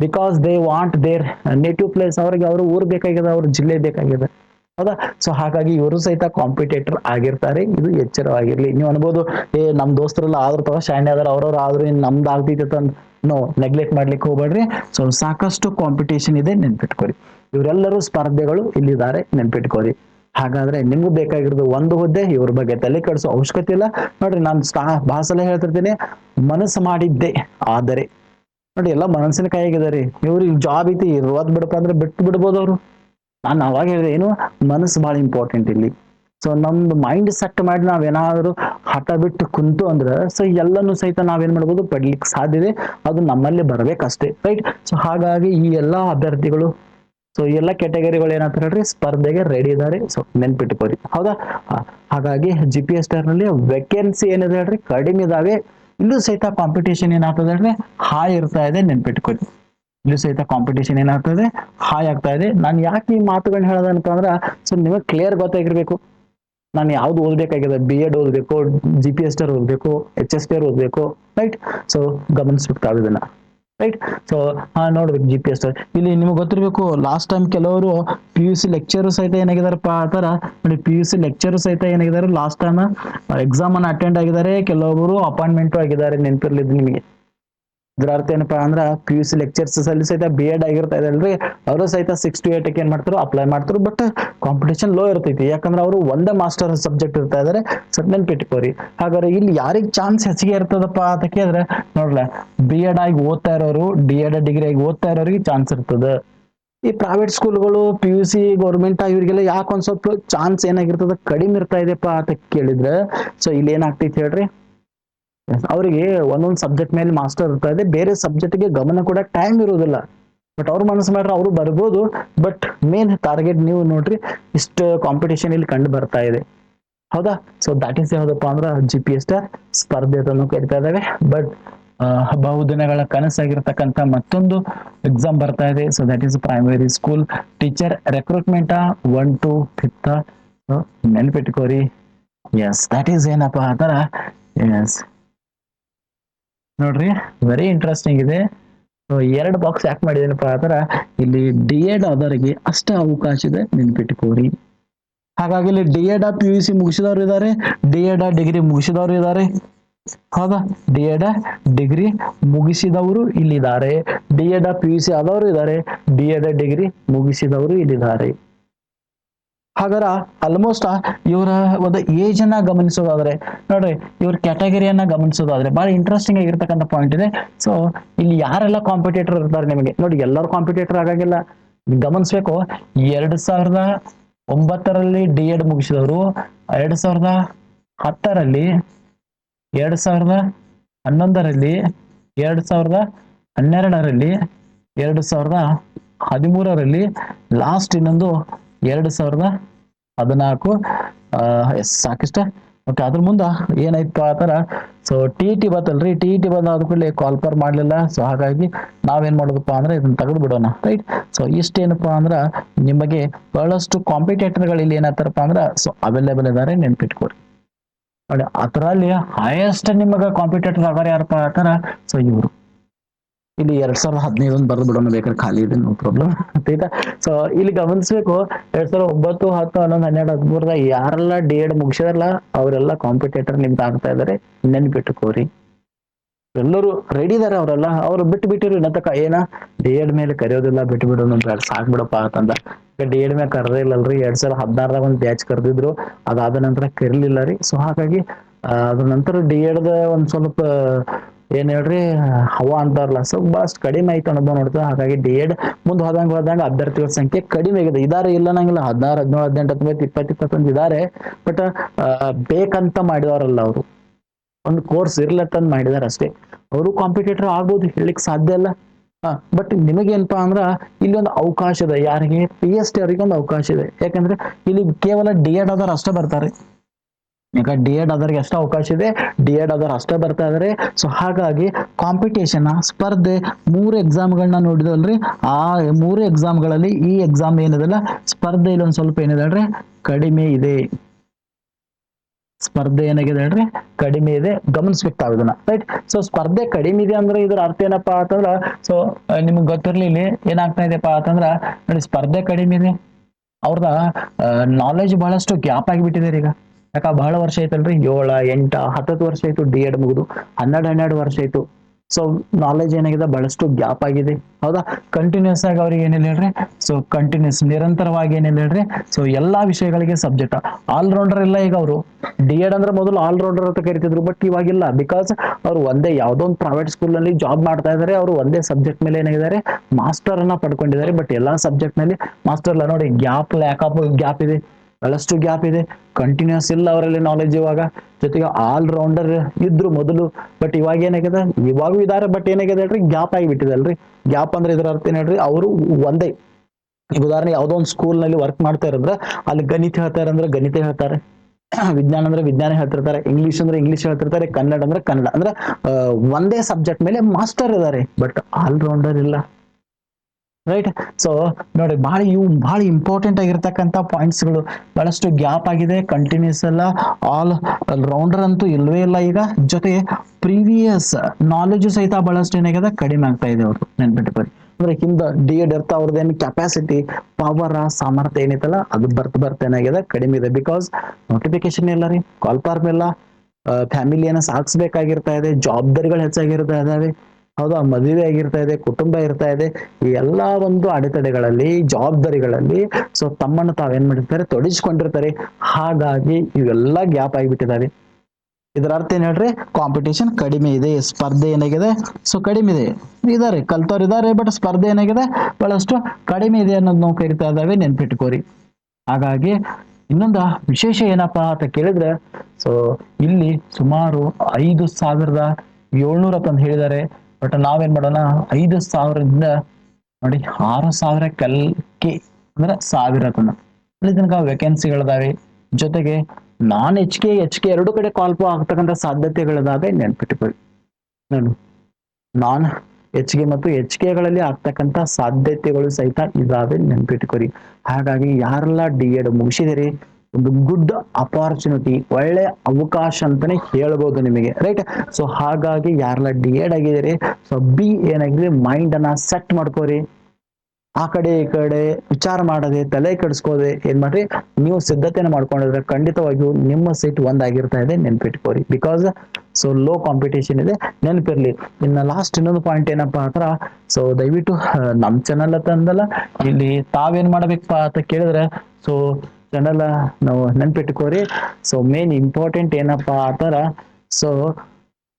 because they want their native place ಅವ್ರಿಗೆ ಅವ್ರ ಊರು ಬೇಕಾಗಿದೆ, ಅವ್ರ ಜಿಲ್ಲೆ ಬೇಕಾಗಿದೆ. ಹೌದಾ? ಸೊ ಹಾಗಾಗಿ ಇವರು ಸಹಿತ ಕಾಂಪಿಟೇಟರ್ ಆಗಿರ್ತಾರೆ. ಇದು ಎಚ್ಚರವಾಗಿರ್ಲಿ. ನೀವು ಅನ್ಬೋದು, ಏ, ನಮ್ ದೋಸ್ತರೆಲ್ಲ ಆದ್ರೂ ತಗೋ, ಶಾಣೆ ಆದ್ರೆ ಅವ್ರವ್ರು ಆದ್ರೂ ನಮ್ದು ಆಗ್ತೈತೆ ಅಂತ ನೋ ನೆಗ್ಲೆಕ್ಟ್ ಮಾಡ್ಲಿಕ್ಕೆ ಹೋಗ್ಬೇಡ್ರಿ. ಸೊ ಸಾಕಷ್ಟು ಕಾಂಪಿಟೇಷನ್ ಇದೆ, ನೆನ್ಪಿಟ್ಕೋರಿ. ಇವರೆಲ್ಲರೂ ಸ್ಪರ್ಧೆಗಳು ಇಲ್ಲಿದ್ದಾರೆ, ನೆನ್ಪಿಟ್ಕೋರಿ. ಹಾಗಾದ್ರೆ ನಿಮ್ಗೂ ಬೇಕಾಗಿರೋದು ಒಂದು ಹುದ್ದೆ, ಇವ್ರ ಬಗ್ಗೆ ತಲೆ ಕೆಡಿಸೋ ಅವಶ್ಯಕತೆ ಇಲ್ಲ. ನೋಡ್ರಿ, ನಾನು ಸ್ಟಾ ಭಾಳ ಹೇಳ್ತಿರ್ತೀನಿ. ಮನಸ್ಸು ಮಾಡಿದ್ದೆ, ಆದರೆ. ನೋಡಿ, ಎಲ್ಲ ಮನಸ್ಸಿನ ಇವ್ರು ಇವ್ರಿಗೆ ಜಾಬ್ ಐತಿ ಇರೋದ್ ಬಿಡಪ್ಪ ಅಂದ್ರೆ ಬಿಟ್ಟು ಬಿಡ್ಬೋದು ಅವರು. ನಾನು ಅವಾಗ ಹೇಳಿದೆ, ಏನು, ಮನಸ್ಸು ಭಾಳ ಇಂಪಾರ್ಟೆಂಟ್ ಇಲ್ಲಿ. ಸೊ ನಮ್ದು ಮೈಂಡ್ ಸೆಟ್ ಮಾಡಿ ನಾವೇನಾದ್ರೂ ಹಠ ಬಿಟ್ಟು ಕುಂತು ಅಂದ್ರೆ ಸೊ ಎಲ್ಲನೂ ಸಹಿತ ನಾವೇನ್ ಮಾಡ್ಬೋದು ಪಡ್ಲಿಕ್ಕೆ ಸಾಧ್ಯ ಇದೆ. ಅದು ನಮ್ಮಲ್ಲಿ ಬರಬೇಕಷ್ಟೇ ರೈಟ್ ಸೊ ಹಾಗಾಗಿ ಈ ಎಲ್ಲಾ ಅಭ್ಯರ್ಥಿಗಳು ಸೊ ಎಲ್ಲ ಕೆಟಗರಿಗಳು ಏನಂತ ಹೇಳ್ರಿ, ಸ್ಪರ್ಧೆಗೆ ರೆಡಿ ಇದಾರೆ. ಸೊ ನೆನ್ಪಿಟ್ಕೋರಿ, ಹೌದಾ? ಹಾಗಾಗಿ ಜಿ ಪಿ ಎಸ್ನಲ್ಲಿ ವೇಕೆನ್ಸಿ ಏನಿದೆ ಹೇಳ್ರಿ, ಕಡಿಮೆ ಇದಾವೆ. ಇಲ್ಲೂ ಸಹಿತ ಕಾಂಪಿಟೇಷನ್ ಏನಾಗ್ತದೆ ಅಂದ್ರೆ ಹಾಯ್ ಇರ್ತಾ ಇದೆ ನೆನ್ಪಿಟ್ಕೊಳ್ಳಿ. ಇಲ್ಲೂ ಸಹಿತ ಕಾಂಪಿಟೇಷನ್ ಏನಾಗ್ತದೆ ಹಾಯ್ ಆಗ್ತಾ ಇದೆ. ನಾನು ಯಾಕೆ ಈ ಮಾತುಗಳನ್ನ ಹೇಳೋದು ಅಂದ್ರೆ ಸೊ ನಿಮಗೆ ಕ್ಲಿಯರ್ ಗೊತ್ತಾಗಿರ್ಬೇಕು. ನಾನು ಯಾವ್ದು ಓದ್ಬೇಕಾಗಿದೆ? ಬಿ ಎಡ್ ಓದ್ಬೇಕು ಜಿ ಪಿ ಎಸ್ ಟಿ ಓದ್ಬೇಕು ಎಚ್ ಎಸ್ ಟಿ ಆರ್ ಓದ್ಬೇಕು ರೈಟ್ ಸೊ ಇದನ್ನ. ರೈಟ್ ಸೊ ನೋಡ್ಬೇಕು ಜಿ ಪಿ ಎಸ್ ಇಲ್ಲಿ ನಿಮ್ಗೆ ಗೊತ್ತಿರಬೇಕು ಲಾಸ್ಟ್ ಟೈಮ್ ಕೆಲವರು ಪಿ ಯು ಸಿ ಲೆಕ್ಚರ್ ಸಹಿತ ಏನಾಗಿದಾರಪ್ಪ, ಆ ತರ ನೋಡಿ ಪಿ ಯು ಸಿ ಲೆಕ್ಚರ್ ಸಹಿತ ಏನಾಗಿದ್ದಾರೆ ಲಾಸ್ಟ್ ಟೈಮ್ ಎಕ್ಸಾಮ್ ಅನ್ನ ಅಟೆಂಡ್ ಆಗಿದ್ದಾರೆ ಕೆಲವೊಬ್ರು ಅಪಾಯಿಂಟ್ಮೆಂಟ್ ಆಗಿದ್ದಾರೆ, ನೆನಪಿರಲಿದ್ದು ನಿಮಗೆ. ಇದ್ರ ಅರ್ಥ ಏನಪ್ಪಾ ಅಂದ್ರ ಪಿ ಯು ಸಿ ಲೆಕ್ಚರ್ಸ್ ಅಲ್ಲಿ ಸಹಿತ ಬಿ ಎಡ್ ಆಗಿರ್ತಾ ಅಲ್ರಿ. ಅವರು ಸಹಿತ ಸಿಕ್ಸ್ ಟು ಏಟ್ ಏನ್ ಮಾಡ್ತಾರೋ ಅಪ್ಲೈ ಮಾಡ್ತಾರೋ ಬಟ್ ಕಾಂಪಿಟೇಷನ್ ಲೋ ಇರ್ತೈತಿ. ಯಾಕಂದ್ರೆ ಅವರು ಒಂದೇ ಮಾಸ್ಟರ್ ಸಬ್ಜೆಕ್ಟ್ ಇರ್ತಾ ಇದಾರೆ ಸಡನ್ ಪಿಟ್ಕೋರಿ ಹಾಗಾದ್ರೆ ಇಲ್ಲಿ ಯಾರಿಗೆ ಚಾನ್ಸ್ ಹೆಚ್ಚಿಗೆ ಇರ್ತದಪ್ಪ ಅಂತ ಕೇಳಿದ್ರೆ, ನೋಡ್ಲ ಬಿ ಎಡ್ ಆಗಿ ಓದ್ತಾ ಇರೋರು ಡಿ ಎಡ್ ಡಿಗ್ರಿ ಆಗಿ ಓದ್ತಾ ಇರೋರಿಗೆ ಚಾನ್ಸ್ ಇರ್ತದ. ಈ ಪ್ರೈವೇಟ್ ಸ್ಕೂಲ್ಗಳು ಪಿ ಯು ಸಿ ಗೌರ್ಮೆಂಟ್ ಇವರಿಗೆಲ್ಲ ಯಾಕೆ ಸ್ವಲ್ಪ ಚಾನ್ಸ್ ಏನಾಗಿರ್ತದ, ಕಡಿಮೆ ಇರ್ತಾ ಇದೆಪ್ಪ ಅಂತ ಕೇಳಿದ್ರೆ ಸೊ ಇಲ್ಲಿ ಏನಾಗ್ತೈತಿ ಹೇಳ್ರಿ? ಅವರಿಗೆ ಒಂದೊಂದು ಸಬ್ಜೆಕ್ಟ್ ಮೇಲೆ ಮಾಸ್ಟರ್ ಇರ್ತಾ ಇದೆ. ಬೇರೆ ಸಬ್ಜೆಕ್ಟ್ಗೆ ಗಮನ ಕೂಡ ಟೈಮ್ ಇರೋದಿಲ್ಲ. ಬಟ್ ಅವ್ರ ಮನಸ್ಸು ಮಾಡ್ರೆ ಅವರು ಬರ್ಬೋದು. ಬಟ್ ಮೇನ್ ಟಾರ್ಗೆಟ್ ನೀವು ನೋಡ್ರಿ, ಇಷ್ಟು ಕಾಂಪಿಟೇಷನ್ ಇಲ್ಲಿ ಕಂಡು ಬರ್ತಾ ಇದೆ. ಹೌದಾ? ಸೊ ದಟ್ ಈಸ್ ಯಾವ್ದಪ್ಪ ಅಂದ್ರೆ ಜಿ ಪಿ ಎಸ್ ಸ್ಪರ್ಧೆ ಅಂತ ಕರಿತಾ ಇದಾವೆ ಬಟ್ ಬಹುದಿನಗಳ ಕನಸಾಗಿರ್ತಕ್ಕಂಥ ಮತ್ತೊಂದು ಎಕ್ಸಾಮ್ ಬರ್ತಾ ಇದೆ. So that is primary school teacher recruitment one to fifth ನೆನ್ಪಿಟ್ಕೋರಿ. Yes that is ಏನಪ್ಪಾ ಆ ಎಸ್ ನೋಡ್ರಿ ವೆರಿ ಇಂಟ್ರೆಸ್ಟಿಂಗ್ ಇದೆ. ಎರಡು ಬಾಕ್ಸ್ ಯಾಕೆ ಮಾಡಿದೇನಪ್ಪ ಆತರ ಇಲ್ಲಿ ಡಿ ಎಡ್ ಆದವರಿಗೆ ಅಷ್ಟೇ ಅವಕಾಶ ಇದೆ ನೆನ್ಪಿಟ್ಕೋರಿ ಹಾಗಾಗಿ ಇಲ್ಲಿ D Ed P U C ಮುಗಿಸಿದವರು ಇದ್ದಾರೆ ಡಿ ಎಡ್ ಡಿಗ್ರಿ ಮುಗಿಸಿದವರು ಇದ್ದಾರೆ ಹೌದಾ? ಡಿ ಎಡ್ ಡಿಗ್ರಿ ಮುಗಿಸಿದವರು ಇಲ್ಲಿದ್ದಾರೆ. D Ed P U C ಆದವರು ಇದ್ದಾರೆ ಡಿ ಎಡ್ ಡಿಗ್ರಿ ಮುಗಿಸಿದವರು ಇಲ್ಲಿದ್ದಾರೆ. ಹಾಗಾರ ಆಲ್ಮೋಸ್ಟ್ ಇವರ ಒಂದು ಏಜ್ ಅನ್ನ ಗಮನಿಸೋದಾದ್ರೆ, ನೋಡ್ರಿ ಇವ್ರ ಕ್ಯಾಟಗರಿಯನ್ನ ಗಮನಿಸೋದಾದ್ರೆ ಬಹಳ ಇಂಟ್ರೆಸ್ಟಿಂಗ್ ಆಗಿರ್ತಕ್ಕಂಥ ಪಾಯಿಂಟ್ ಇದೆ. ಸೊ ಇಲ್ಲಿ ಯಾರೆಲ್ಲ ಕಾಂಪಿಟೇಟರ್ ಇರ್ತಾರೆ ನಿಮಗೆ? ನೋಡಿ, ಎಲ್ಲರೂ ಕಾಂಪಿಟೇಟರ್ ಆಗಂಗಿಲ್ಲ. ಗಮನಿಸ್ಬೇಕು, ಎರಡು ಸಾವಿರದ ಒಂಬತ್ತರಲ್ಲಿ ಡಿ ಎಡ್ ಮುಗಿಸಿದವರು, ಎರಡು ಸಾವಿರದ ಹತ್ತರಲ್ಲಿ, ಎರಡು ಸಾವಿರದ ಹನ್ನೊಂದರಲ್ಲಿ, ಎರಡು ಸಾವಿರದ ಹನ್ನೆರಡರಲ್ಲಿ, ಎರಡು ಸಾವಿರದ ಹದಿಮೂರರಲ್ಲಿ ಲಾಸ್ಟ್ ಇನ್ನೊಂದು ಎರಡು ಸಾವಿರದ ಹದಿನಾಲ್ಕು ಎಸ್, ಸಾಕಿಷ್ಟ. ಓಕೆ ಅದ್ರ ಮುಂದ ಏನಾಯ್ತು ಆ ತರ ಸೊ ಟಿ ಟಿ ಬತ್ತಲ್ರಿ ಟಿ ಟಿ ಕೂಡಲೇ ಕಾಲ್ ಪರ್ ಮಾಡಲಿಲ್ಲ. ಸೊ ಹಾಗಾಗಿ ನಾವೇನ್ ಮಾಡೋದಪ್ಪ ಅಂದ್ರೆ ಇದನ್ನ ತೆಗೆದು ಬಿಡೋಣ ರೈಟ್ ಸೊ ಇಷ್ಟೇನಪ್ಪ ಅಂದ್ರ ನಿಮಗೆ ಬಹಳಷ್ಟು ಕಾಂಪಿಟೇಟರ್ಗಳು ಇಲ್ಲಿ ಏನಾಗ್ತಾರಪ್ಪ ಅಂದ್ರ ಸೊ ಅವೈಲೇಬಲ್ ಇದಾರೆ ನೆನ್ಪಿಟ್ಕೊಡಿ ನೋಡಿ, ಅದರಲ್ಲಿ ಹೈಯೆಸ್ಟ್ ನಿಮಗೆ ಕಾಂಪಿಟೇಟರ್ ಅದಾರ ಯಾರಪ್ಪ ಆತರ ಸೊ ಇವರು. ಇಲ್ಲಿ ಎರಡ್ ಸಾವಿರದ ಹದಿನೈದು ಒಂದು ಬರೆದು ಬಿಡೋಣ ಬೇಕಾದ್ರೆ ಖಾಲಿ ಇದೆ ನೋ ಪ್ರಾಬ್ಲಮ್ [laughs] ಆಯ್ತಾ? ಸೊ ಇಲ್ಲಿ ಗಮನಿಸ್ಬೇಕು, ಎರಡ್ ಸಾವಿರದ ಒಂಬತ್ತು, ಹತ್ತು, ಹನ್ನೊಂದು, ಹನ್ನೆರಡು ಹದಿಮೂರದ ಯಾರೆಲ್ಲ ಡಿ ಎಡ್ ಮುಗಿಸಿದಾರಲ್ಲ, ಅವರೆಲ್ಲ ಕಾಂಪಿಟೇಟರ್ ನಿಮ್ಗೆ ಆಗ್ತಾ ಇದಾರೆ ನೆನ್ಪಿಟ್ಟುಕೋರಿ ಎಲ್ಲರೂ ರೆಡಿ ಇದಾರೆ ಅವರೆಲ್ಲ, ಅವ್ರು ಬಿಟ್ಟು ಬಿಟ್ಟಿರು ಇನ್ನತಕ ಏನ? ಡಿ ಎಡ್ ಮೇಲೆ ಕರೆಯೋದಿಲ್ಲ, ಬಿಟ್ಟು ಬಿಡೋಣ ಬೇಡ ಸಾಕ್ ಬಿಡಪ್ಪ ಅಂತಂದ. ಡಿ ಎಡ್ ಮೇಲೆ ಕರೆದೇ ಇಲ್ಲಲ್ರಿ, ಎರಡ್ ಸಾವಿರದ ಹದಿನಾರದಾಗ ಒಂದು ಬ್ಯಾಚ್ ಕರೆದಿದ್ರು, ಅದಾದ ನಂತರ ಕರಿಲಿಲ್ಲ ರೀ. ಸೊ ಹಾಗಾಗಿ ಅದ್ರ ನಂತರ ಡಿ ಎಡ್ದ ಒಂದ್ ಸ್ವಲ್ಪ ಏನ್ ಹೇಳ್ರಿ? ಹವಾ ಅಂತಾರಲ್ಲ. ಸೊ ಬಹಳಷ್ಟು ಕಡಿಮೆ ಆಯ್ತು ಅನ್ನೋದು ನೋಡ್ತಾರ ಹಾಗಾಗಿ ಡಿಎಡ್ ಮುಂದೆ ಹೋದಂಗ ಹೋದಂಗ ಅಭ್ಯರ್ಥಿಗಳ ಸಂಖ್ಯೆ ಕಡಿಮೆ ಆಗಿದೆ. ಇದಾರೆ ಇಲ್ಲ ನಂಗಿಲ್ಲ ಹದಿನಾರು, ಹದಿನೇಳು, ಹದಿನೆಂಟು ಹತ್ತೊಂಬತ್ತು ಇಪ್ಪತ್ತು, ಇಪ್ಪತ್ತೊಂದು ಇದಾರೆ. ಬಟ್ ಬೇಕಂತ ಮಾಡಿದವರಲ್ಲ ಅವರು. ಒಂದು ಕೋರ್ಸ್ ಇರ್ಲತ್ತಂದ್ ಮಾಡಿದಾರೆ ಅಷ್ಟೇ. ಅವರು ಕಾಂಪಿಟೇಟರ್ ಆಗ್ಬೋದು ಹೇಳಿಕ್ ಸಾಧ್ಯ ಇಲ್ಲ. ಬಟ್ ನಿಮಗೇನಪ್ಪಾ ಅಂದ್ರ, ಇಲ್ಲಿ ಒಂದು ಅವಕಾಶ ಇದೆ. ಯಾರಿಗೆ? ಪಿ ಎಸ್ ಟಿ ಅವ್ರಿಗೆ ಒಂದು ಅವಕಾಶ ಇದೆ. ಯಾಕಂದ್ರೆ, ಇಲ್ಲಿ ಕೇವಲ ಡಿ ಎಡ್ ಆದವ್ರು ಅಷ್ಟೇ ಬರ್ತಾರೆ. ಈಗ ಡಿ ಎಡ್ ಅದರ್ಗೆ ಎಷ್ಟು ಅವಕಾಶ ಇದೆ. ಡಿ ಎಡ್ ಅದರ್ ಅಷ್ಟೇ ಬರ್ತಾ ಇದಾರೆ. ಸೊ ಹಾಗಾಗಿ ಕಾಂಪಿಟೇಷನ್ ಸ್ಪರ್ಧೆ ಮೂರು ಎಕ್ಸಾಮ್ಗಳನ್ನ ನೋಡಿದಲ್ರಿ ಆ ಮೂರು ಎಕ್ಸಾಮ್ಗಳಲ್ಲಿ ಈ ಎಕ್ಸಾಮ್ ಏನಿದೆಲ್ಲ ಸ್ಪರ್ಧೆಯಲ್ಲಿ ಒಂದು ಸ್ವಲ್ಪ ಏನಿದೆ ಕಡಿಮೆ ಇದೆ. ಸ್ಪರ್ಧೆ ಏನಾಗಿದೆ ಹೇಳ್ರಿ? ಕಡಿಮೆ ಇದೆ. ಇದನ್ನ. ರೈಟ್ ಸೊ ಸ್ಪರ್ಧೆ ಕಡಿಮೆ ಇದೆ ಅಂದ್ರೆ ಇದ್ರ ಅರ್ಥ ಏನಪ್ಪಾ ಅಂತಂದ್ರ ಸೊ ನಿಮ್ಗೆ ಗೊತ್ತಿರ್ಲಿಲ್ಲ ಏನಾಗ್ತಾ ಇದೆಯಪ್ಪ ಅಂತಂದ್ರ, ನೋಡಿ ಸ್ಪರ್ಧೆ ಕಡಿಮೆ ಇದೆ. ಅವ್ರದ ನಾಲೆಜ್ ಬಹಳಷ್ಟು ಗ್ಯಾಪ್ ಆಗಿಬಿಟ್ಟಿದೆ ಈಗ. ಯಾಕ ಬಹಳ ವರ್ಷ ಆಯ್ತಲ್ರಿ? ಏಳ, ಎಂಟ, ಹತ್ತತ್ತು ವರ್ಷ ಆಯ್ತು ಡಿ ಎಡ್ ಮುಗಿದು, ಹನ್ನೆರಡು ಹನ್ನೆರಡು ವರ್ಷ ಆಯ್ತು. ಸೊ ನಾಲೆಜ್ ಏನಾಗಿದೆ? ಬಹಳಷ್ಟು ಗ್ಯಾಪ್ ಆಗಿದೆ. ಹೌದಾ? ಕಂಟಿನ್ಯೂಸ್ ಆಗಿ ಅವ್ರಿಗೆ ಏನಿಲ್ಲ ಹೇಳ್ರಿ? ಸೊ ಕಂಟಿನ್ಯೂಸ್ ನಿರಂತರವಾಗಿ ಏನಿಲ್ಲ ಹೇಳ್ರಿ? ಸೊ ಎಲ್ಲಾ ವಿಷಯಗಳಿಗೆ ಸಬ್ಜೆಕ್ಟ್ ಆಲ್ರೌಂಡರ್ ಇಲ್ಲ ಈಗ ಅವರು. ಡಿ ಎಡ್ ಅಂದ್ರೆ ಮೊದಲು ಆಲ್ರೌಂಡರ್ ಅಂತ ಕರಿತಿದ್ರು ಬಟ್ ಇವಾಗಿಲ್ಲ. ಬಿಕಾಸ್ ಅವ್ರು ಒಂದೇ ಯಾವ್ದೋ ಒಂದು ಪ್ರೈವೇಟ್ ಸ್ಕೂಲ್ನಲ್ಲಿ ಜಾಬ್ ಮಾಡ್ತಾ ಇದಾರೆ, ಅವರು ಒಂದೇ ಸಬ್ಜೆಕ್ಟ್ ಮೇಲೆ ಏನಾಗಿದ್ದಾರೆ? ಮಾಸ್ಟರ್ ಅನ್ನ ಪಡ್ಕೊಂಡಿದ್ದಾರೆ ಬಟ್ ಎಲ್ಲಾ ಸಬ್ಜೆಕ್ಟ್ನಲ್ಲಿ ಮಾಸ್ಟರ್ ಇಲ್ಲ. ನೋಡಿ, ಗ್ಯಾಪ್ ಲ್ಯಾಕ್ ಆಫ್ ಗ್ಯಾಪ್ ಇದೆ. ಬಹಳಷ್ಟು ಗ್ಯಾಪ್ ಇದೆ. ಕಂಟಿನ್ಯೂಸ್ ಇಲ್ಲ ಅವರಲ್ಲಿ ನಾಲೆಜ್ ಇವಾಗ. ಜೊತೆಗೆ ಆಲ್ ರೌಂಡರ್ ಇದ್ರು ಮೊದಲು ಬಟ್ ಇವಾಗ ಏನಾಗಿದೆ? ಇವಾಗೂ ಇದಾರೆ ಬಟ್ ಏನಾಗಿದೆ ಹೇಳ್ರಿ? ಗ್ಯಾಪ್ ಆಗಿಬಿಟ್ಟಿದೆ ಅಲ್ರಿ ಗ್ಯಾಪ್ ಅಂದ್ರೆ ಇದರ ಅರ್ಥ ಏನ್ ಅವರು ಒಂದೇ. ಈಗ ಉದಾಹರಣೆ ಯಾವುದೋ ಒಂದು ಸ್ಕೂಲ್ನಲ್ಲಿ ವರ್ಕ್ ಮಾಡ್ತಾ ಇರಂದ್ರೆ, ಅಲ್ಲಿ ಗಣಿತ ಹೇಳ್ತಾರೆ ಅಂದ್ರೆ ಗಣಿತ ಹೇಳ್ತಾರೆ. [clears throat] ವಿಜ್ಞಾನ ಅಂದ್ರೆ ವಿಜ್ಞಾನ ಹೇಳ್ತಿರ್ತಾರೆ. ಇಂಗ್ಲಿಷ್ ಅಂದ್ರೆ ಇಂಗ್ಲಿಷ್ ಹೇಳ್ತಿರ್ತಾರೆ. ಕನ್ನಡ ಅಂದ್ರೆ ಕನ್ನಡ. ಅಂದ್ರೆ ಒಂದೇ ಸಬ್ಜೆಕ್ಟ್ ಮೇಲೆ ಮಾಸ್ಟರ್ ಇದಾರೆ ಬಟ್ ಆಲ್ ರೌಂಡರ್ ಇಲ್ಲ. ರೈಟ್ ಸೊ ನೋಡಿ ಬಹಳ ಇವು ಬಹಳ ಇಂಪಾರ್ಟೆಂಟ್ ಆಗಿರ್ತಕ್ಕಂಥ ಪಾಯಿಂಟ್ಸ್ಗಳು ಬಹಳಷ್ಟು ಗ್ಯಾಪ್ ಆಗಿದೆ. ಕಂಟಿನ್ಯೂಸ್ ಎಲ್ಲ ಆಲ್ ರೌಂಡರ್ ಅಂತೂ ಇಲ್ವೇ ಇಲ್ಲ ಈಗ. ಜೊತೆ ಪ್ರೀವಿಯಸ್ ನಾಲೆಜ್ ಸಹಿತ ಬಹಳಷ್ಟು ಏನಾಗಿದೆ? ಕಡಿಮೆ ಆಗ್ತಾ ಇದೆ ಅವರು ನೆನ್ಪಿಟ್ಕೊಳ್ಳಿ. ಅಂದ್ರೆ ಹಿಂದ ಡಿ ಎಡ್ ಇರ್ತಾ ಅವ್ರದ್ದೇನು ಕೆಪಾಸಿಟಿ ಪವರ್ ಸಾಮರ್ಥ್ಯ ಏನೈತಲ್ಲ ಅದು ಬರ್ತ ಬರ್ತ ಏನಾಗಿದೆ? ಕಡಿಮೆ ಇದೆ. ಬಿಕಾಸ್ ನೋಟಿಫಿಕೇಶನ್ ಇಲ್ಲ ರೀ ಕಾಲ್ ಫಾರ್ಮ್ ಇಲ್ಲ. ಫ್ಯಾಮಿಲಿಯನ್ನ ಸಾಗಿಸ್ಬೇಕಾಗಿರ್ತಾ ಇದೆ, ಜವಾಬ್ದಾರಿಗಳು ಹೆಚ್ಚಾಗಿರ್ತಾ ಇದಾವೆ. ಹೌದಾ ಮದುವೆ ಆಗಿರ್ತಾ ಇದೆ, ಕುಟುಂಬ ಇರ್ತಾ ಇದೆ, ಈ ಎಲ್ಲಾ ಒಂದು ಅಡೆತಡೆಗಳಲ್ಲಿ, ಜವಾಬ್ದಾರಿಗಳಲ್ಲಿ ಸೊ ತಮ್ಮನ್ನು ತಾವೇನ್ ಮಾಡಿರ್ತಾರೆ, ತೊಡಗಿಸ್ಕೊಂಡಿರ್ತಾರೆ. ಹಾಗಾಗಿ ಇವೆಲ್ಲ ಗ್ಯಾಪ್ ಆಗಿಬಿಟ್ಟಿದ್ದಾವೆ ಇದರ ಅರ್ಥ ಏನ್ ಹೇಳ್ರಿ? ಕಾಂಪಿಟೇಷನ್ ಕಡಿಮೆ ಇದೆ, ಸ್ಪರ್ಧೆ ಏನಾಗಿದೆ? ಸೊ ಕಡಿಮೆ ಇದೆ. ಇದಾರೆ, ಕಲ್ತವ್ರು ಇದಾರೆ ಬಟ್ ಸ್ಪರ್ಧೆ ಏನಾಗಿದೆ? ಬಹಳಷ್ಟು ಕಡಿಮೆ ಇದೆ ಅನ್ನೋದು ನಾವು ಕರಿತಾ ಇದ್ದಾವೆ ನೆನ್ಪಿಟ್ಕೋರಿ. ಹಾಗಾಗಿ ಇನ್ನೊಂದು ವಿಶೇಷ ಏನಪ್ಪಾ ಅಂತ ಕೇಳಿದ್ರೆ ಸೊ ಇಲ್ಲಿ ಸುಮಾರು ಐದು ಸಾವಿರದ ಏಳ್ನೂರ ಅಂತ ಹೇಳಿದ್ದಾರೆ. ಬಟ್ ನಾವೇನ್ ಮಾಡೋಣ? ಐದು ಸಾವಿರದಿಂದ ನೋಡಿ, ಆರು ಸಾವಿರ ಕಲ್ಕೆ ಅಂದ್ರೆ ಸಾವಿರ ಇಲ್ಲಿ ತನಕ ವೇಕೆನ್ಸಿಗಳಿದಾವೆ ಜೊತೆಗೆ non H K H K ಎರಡು ಕಡೆ ಕಾಲ್ಪು ಆಗ್ತಕ್ಕಂಥ ಸಾಧ್ಯತೆಗಳಿದಾವೆ ನೆನ್ಪಿಟ್ಕೊಳ್ಳಿ. ನಾನು ನಾನ್ ಎಚ್ ಕೆ ಮತ್ತು ಎಚ್ ಕೆಗಳಲ್ಲಿ ಆಗ್ತಕ್ಕಂಥ ಸಾಧ್ಯತೆಗಳು ಸಹಿತ ಇದಾವೆ ನೆನ್ಪಿಟ್ಕೊರಿ ಹಾಗಾಗಿ ಯಾರೆಲ್ಲ ಡಿ ಎಡ್ ಮುಗಿಸಿದಿರಿ ಒಂದು ಗುಡ್ ಅಪಾರ್ಚುನಿಟಿ ಒಳ್ಳೆ ಅವಕಾಶ ಅಂತಾನೆ ಹೇಳ್ಬೋದು ನಿಮಗೆ ರೈಟ್ ಸೊ ಹಾಗಾಗಿ ಯಾರೆಲ್ಲ ಡಿ ಎಡ್ ಆಗಿದ್ದೀರಿ ಸೊ ಬಿ ಏನಾಗಿದೆ ಮೈಂಡ್ ಅನ್ನ ಸೆಟ್ ಮಾಡ್ಕೋರಿ. ಆ ಕಡೆ ಈ ಕಡೆ ವಿಚಾರ ಮಾಡದೆ, ತಲೆ ಕೆಡಿಸ್ಕೋದೆ, ಏನ್ ಮಾಡ್ರಿ? ನೀವು ಸಿದ್ಧತೆಯನ್ನು ಮಾಡ್ಕೊಂಡಿದ್ರೆ ಖಂಡಿತವಾಗಿಯೂ ನಿಮ್ಮ ಸೀಟ್ ಒಂದಾಗಿರ್ತಾ ಇದೆ, ನೆನ್ಪಿಟ್ಕೋರಿ. ಬಿಕಾಸ್ ಸೊ ಲೋ ಕಾಂಪಿಟೇಷನ್ ಇದೆ, ನೆನಪಿರ್ಲಿ. ಇನ್ನ ಲಾಸ್ಟ್ ಇನ್ನೊಂದು ಪಾಯಿಂಟ್ ಏನಪ್ಪಾ ಅಂದ್ರ ಸೊ ದಯವಿಟ್ಟು, ನಮ್ ಚಾನಲ್ ಅಂತಂದಲ್ಲ ಇಲ್ಲಿ ತಾವೇನ್ ಮಾಡ್ಬೇಕಪ್ಪ ಅಂತ ಕೇಳಿದ್ರೆ ಸೊ ಚಾನಲ್ ನಾವು ನೆನ್ಪಿಟ್ಕೋರಿ. ಸೊ ಮೇನ್ ಇಂಪಾರ್ಟೆಂಟ್ ಏನಪ್ಪಾ ಆತರ ಸೊ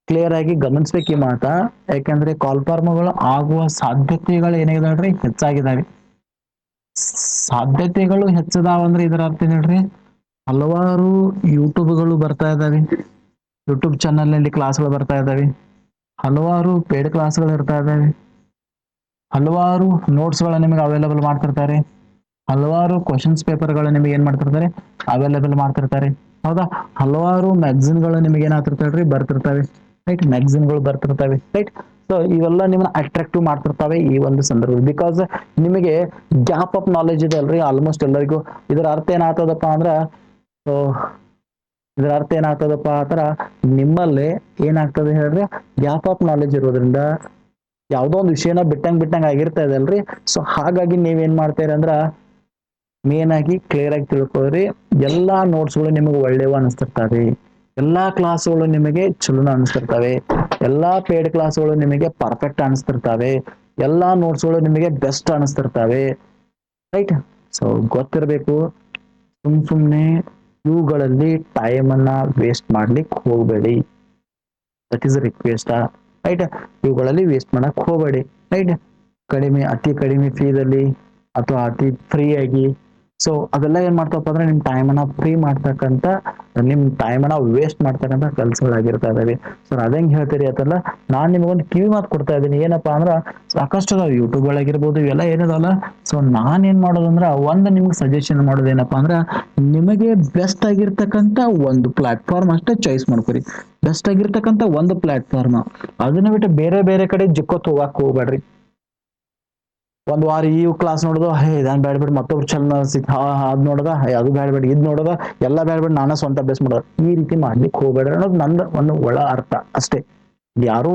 ಕ್ಲಿಯರ್ ಆಗಿ ಗಮನಿಸ್ಬೇಕು ಈ ಮಾತ. ಯಾಕಂದ್ರೆ ಕಾಲ್ಫಾರ್ಮ್ಗಳು ಆಗುವ ಸಾಧ್ಯತೆಗಳು ಏನಿದಾವ್ರಿ ಹೆಚ್ಚಾಗಿದಾವೆ. ಸಾಧ್ಯತೆಗಳು ಹೆಚ್ಚದಾವ ಅಂದ್ರೆ ಇದರ ಅರ್ಥ ಹೇಳ್ರಿ? ಹಲವಾರು ಯೂಟ್ಯೂಬ್ಗಳು ಬರ್ತಾ ಇದಾವೆ. ಯೂಟ್ಯೂಬ್ ಚಾನಲ್ನಲ್ಲಿ ಕ್ಲಾಸ್ಗಳು ಬರ್ತಾ ಇದಾವೆ. ಹಲವಾರು ಪೇಡ್ ಕ್ಲಾಸ್ಗಳು ಇರ್ತಾ ಇದಾವೆ. ಹಲವಾರು ನೋಟ್ಸ್ಗಳನ್ನ ನಿಮಗೆ ಅವೈಲೇಬಲ್ ಮಾಡ್ತಿರ್ತಾರೆ. ಹಲವಾರು ಕ್ವಶನ್ಸ್ ಪೇಪರ್ಗಳು ನಿಮಗೆ ಏನ್ ಮಾಡ್ತಿರ್ತಾರೆ? ಅವೈಲೇಬಲ್ ಮಾಡ್ತಿರ್ತಾರೆ. ಹೌದಾ? ಹಲವಾರು ಮ್ಯಾಗಝಿನ್ಗಳು ನಿಮಗೆ ಏನಾಗ್ತಿರ್ತಾವ್ರಿ ಬರ್ತಿರ್ತವೆ. ರೈಟ್ ಮ್ಯಾಗಝಿನ್ಗಳು ಬರ್ತಿರ್ತವೆ. ರೈಟ್ ಸೊ ಇವೆಲ್ಲ ನಿಮ್ಮನ್ನ ಅಟ್ರಾಕ್ಟಿವ್ ಮಾಡ್ತಿರ್ತಾವೆ ಈ ಒಂದು ಸಂದರ್ಭ ಬಿಕಾಸ್ ನಿಮಗೆ ಗ್ಯಾಪ್ ಆಫ್ ನಾಲೆಜ್ ಇದೆ ಅಲ್ರಿ ಆಲ್ಮೋಸ್ಟ್ ಎಲ್ಲರಿಗೂ. ಇದರ ಅರ್ಥ ಏನಾಗ್ತದಪ್ಪ ಅಂದ್ರ ಇದರ ಅರ್ಥ ಏನಾಗ್ತದಪ್ಪ ಆತರ ನಿಮ್ಮಲ್ಲಿ ಏನಾಗ್ತದೆ ಹೇಳ್ರಿ? ಗ್ಯಾಪ್ ಆಫ್ ನಾಲೆಜ್ ಇರೋದ್ರಿಂದ ಯಾವುದೋ ಒಂದು ವಿಷಯನ ಬಿಟ್ಟಂಗ್ ಬಿಟ್ಟಂಗ್ ಆಗಿರ್ತಾ ಇದೆ ಅಲ್ರಿ? ಸೊ ಹಾಗಾಗಿ ನೀವೇನ್ ಮಾಡ್ತೀರಿ ಅಂದ್ರ ಮೇನ್ ಆಗಿ ಕ್ಲಿಯರ್ ಆಗಿ ತಿಳ್ಕೊಳ್ರಿ. ಎಲ್ಲಾ ನೋಟ್ಸ್ಗಳು ನಿಮಗೆ ಒಳ್ಳೆಯವ ಅನಿಸ್ತಿರ್ತಾವೆ. ಎಲ್ಲಾ ಕ್ಲಾಸ್ಗಳು ನಿಮಗೆ ಚಲೋ ಅನಿಸ್ತಿರ್ತಾವೆ. ಎಲ್ಲಾ ಪೇಡ್ ಕ್ಲಾಸ್ಗಳು ನಿಮಗೆ ಪರ್ಫೆಕ್ಟ್ ಅನಿಸ್ತಿರ್ತಾವೆ. ಎಲ್ಲಾ ನೋಟ್ಸ್ಗಳು ನಿಮಗೆ ಬೆಸ್ಟ್ ಅನಿಸ್ತಿರ್ತಾವೆ. ರೈಟ್ ಸೊ ಗೊತ್ತಿರಬೇಕು. ಸುಮ್ ಸುಮ್ನೆ ಇವುಗಳಲ್ಲಿ ಟೈಮ್ ಅನ್ನ ವೇಸ್ಟ್ ಮಾಡ್ಲಿಕ್ಕೆ ಹೋಗಬೇಡಿ. ದಟ್ ಇಸ್ ರಿಕ್ವೆಸ್ಟ್ ರೈಟ್ ಇವುಗಳಲ್ಲಿ ವೇಸ್ಟ್ ಮಾಡಕ್ ಹೋಗಬೇಡಿ. ರೈಟ್ ಕಡಿಮೆ, ಅತಿ ಕಡಿಮೆ ಫೀದಲ್ಲಿ ಅಥವಾ ಅತಿ ಫ್ರೀ ಆಗಿ ಸೊ ಅದೆಲ್ಲ ಏನ್ ಮಾಡ್ತಪ್ಪ ಅಂದ್ರೆ ನಿಮ್ ಟೈಮ್ ಅನ್ನ ಫ್ರೀ ಮಾಡ್ತಕ್ಕಂತ ನಿಮ್ ಟೈಮ್ ಅನ್ನ ವೇಸ್ಟ್ ಮಾಡ್ತಕ್ಕಂತ ಕೆಲ್ಸಗಳಾಗಿರ್ತಾ ಇದಾವೆ ಸೊ ಅದಂಗ್ ಹೇಳ್ತೀರಿ ಅಂತಲ್ಲ ನಾನ್ ನಿಮ್ಗೊಂದು ಕಿವಿ ಮಾತು ಕೊಡ್ತಾ ಇದ್ದೀನಿ. ಏನಪ್ಪಾ ಅಂದ್ರ, ಸಾಕಷ್ಟು ಅದಾವ ಯೂಟ್ಯೂಬ್ ಒಳಗಿರ್ಬೋದು, ಇವೆಲ್ಲ ಏನದಲ್ಲ ಸೊ ನಾನ್ ಏನ್ ಮಾಡೋದಂದ್ರ ಒಂದ್ ನಿಮ್ಗೆ ಸಜೆಷನ್ ಮಾಡೋದೇನಪ್ಪಾ ಅಂದ್ರ, ನಿಮಗೆ ಬೆಸ್ಟ್ ಆಗಿರ್ತಕ್ಕಂತ ಒಂದು ಪ್ಲಾಟ್ಫಾರ್ಮ್ ಅಷ್ಟೇ ಚಾಯ್ಸ್ ಮಾಡ್ಕೊರಿ. ಬೆಸ್ಟ್ ಆಗಿರ್ತಕ್ಕಂತ ಒಂದು ಪ್ಲಾಟ್ಫಾರ್ಮ್ ಅದನ್ನ ಬಿಟ್ಟು ಬೇರೆ ಬೇರೆ ಕಡೆ ಜಿಕ್ಕೋತ್ ಹೋಗಕ್ ಹೋಗ್ಬೇಡ್ರಿ. ಒಂದ್ ವಾರ ಈ ಕ್ಲಾಸ್ ನೋಡೋದು, ಹೇ, ಇದಾನ್ ಬ್ಯಾಡ್ಬಿಡ್ ಮತ್ತೊಬ್ರು ಚಲನ ಸಿಕ್ ಅದ್ ನೋಡದ ಅದು ಅದು ಬ್ಯಾಡ್ಬಿಡ್ ಇದ್ ನೋಡದ, ಎಲ್ಲ ಬ್ಯಾಡ್ಬಿಡ್ ನಾನ ಸ್ವಂತ ಅಭ್ಯಾಸ ಮಾಡೋದು. ಈ ರೀತಿ ಮಾಡ್ಲಿಕ್ಕೆ ಹೋಗ್ಬೇಡ ಅನ್ನೋದು ನಂದು ಒಂದು ಒಳ ಅರ್ಥ ಅಷ್ಟೇ. ಯಾರು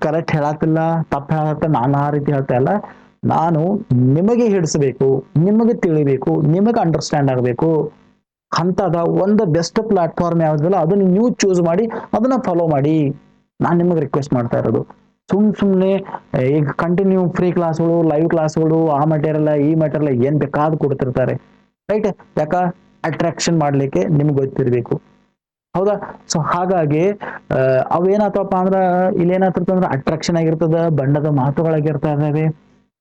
ಕರೆಕ್ಟ್ ಹೇಳತ್ತಿಲ್ಲ ತಪ್ಪು ಹೇಳತ್ತ ನಾನು ಆ ರೀತಿ ಹೇಳ್ತಾ ಇಲ್ಲ. ನಾನು ನಿಮಗೆ ಹಿಡಿಸಬೇಕು, ನಿಮಗೆ ತಿಳಿಬೇಕು, ನಿಮಗೆ ಅಂಡರ್ಸ್ಟ್ಯಾಂಡ್ ಆಗಬೇಕು. ಅಂತದ ಒಂದು ಬೆಸ್ಟ್ ಪ್ಲಾಟ್ಫಾರ್ಮ್ ಯಾವ್ದಲ್ಲ ಅದನ್ನ ನೀವು ಚೂಸ್ ಮಾಡಿ, ಅದನ್ನ ಫಾಲೋ ಮಾಡಿ. ನಾನು ನಿಮಗೆ ರಿಕ್ವೆಸ್ಟ್ ಮಾಡ್ತಾ ಇರೋದು. ಸುಮ್ ಸುಮ್ನೆ ಈಗ ಕಂಟಿನ್ಯೂ ಫ್ರೀ ಕ್ಲಾಸ್ಗಳು ಲೈವ್ ಕ್ಲಾಸ್ಗಳು ಆ ಮೆಟೀರಿಯಲ್ ಈ ಮೆಟೀರಿಯಲ್ ಏನ್ ಬೇಕಾದ್ ಕೊಡ್ತಿರ್ತಾರೆ. ರೈಟ್ ಯಾಕ? ಅಟ್ರಾಕ್ಷನ್ ಮಾಡ್ಲಿಕ್ಕೆ ನಿಮ್ಗೆ ಗೊತ್ತಿರ್ಬೇಕು. ಹೌದಾ? ಸೊ ಹಾಗಾಗಿ ಅವೇನಾತಪ್ಪ ಅಂದ್ರ ಇಲ್ಲಿ ಏನಾಗ್ತಿರ್ತದೆ ಅಂದ್ರೆ ಅಟ್ರಾಕ್ಷನ್ ಆಗಿರ್ತದ, ಬಣ್ಣದ ಮಾತುಗಳಾಗಿರ್ತಾ ಇದಾವೆ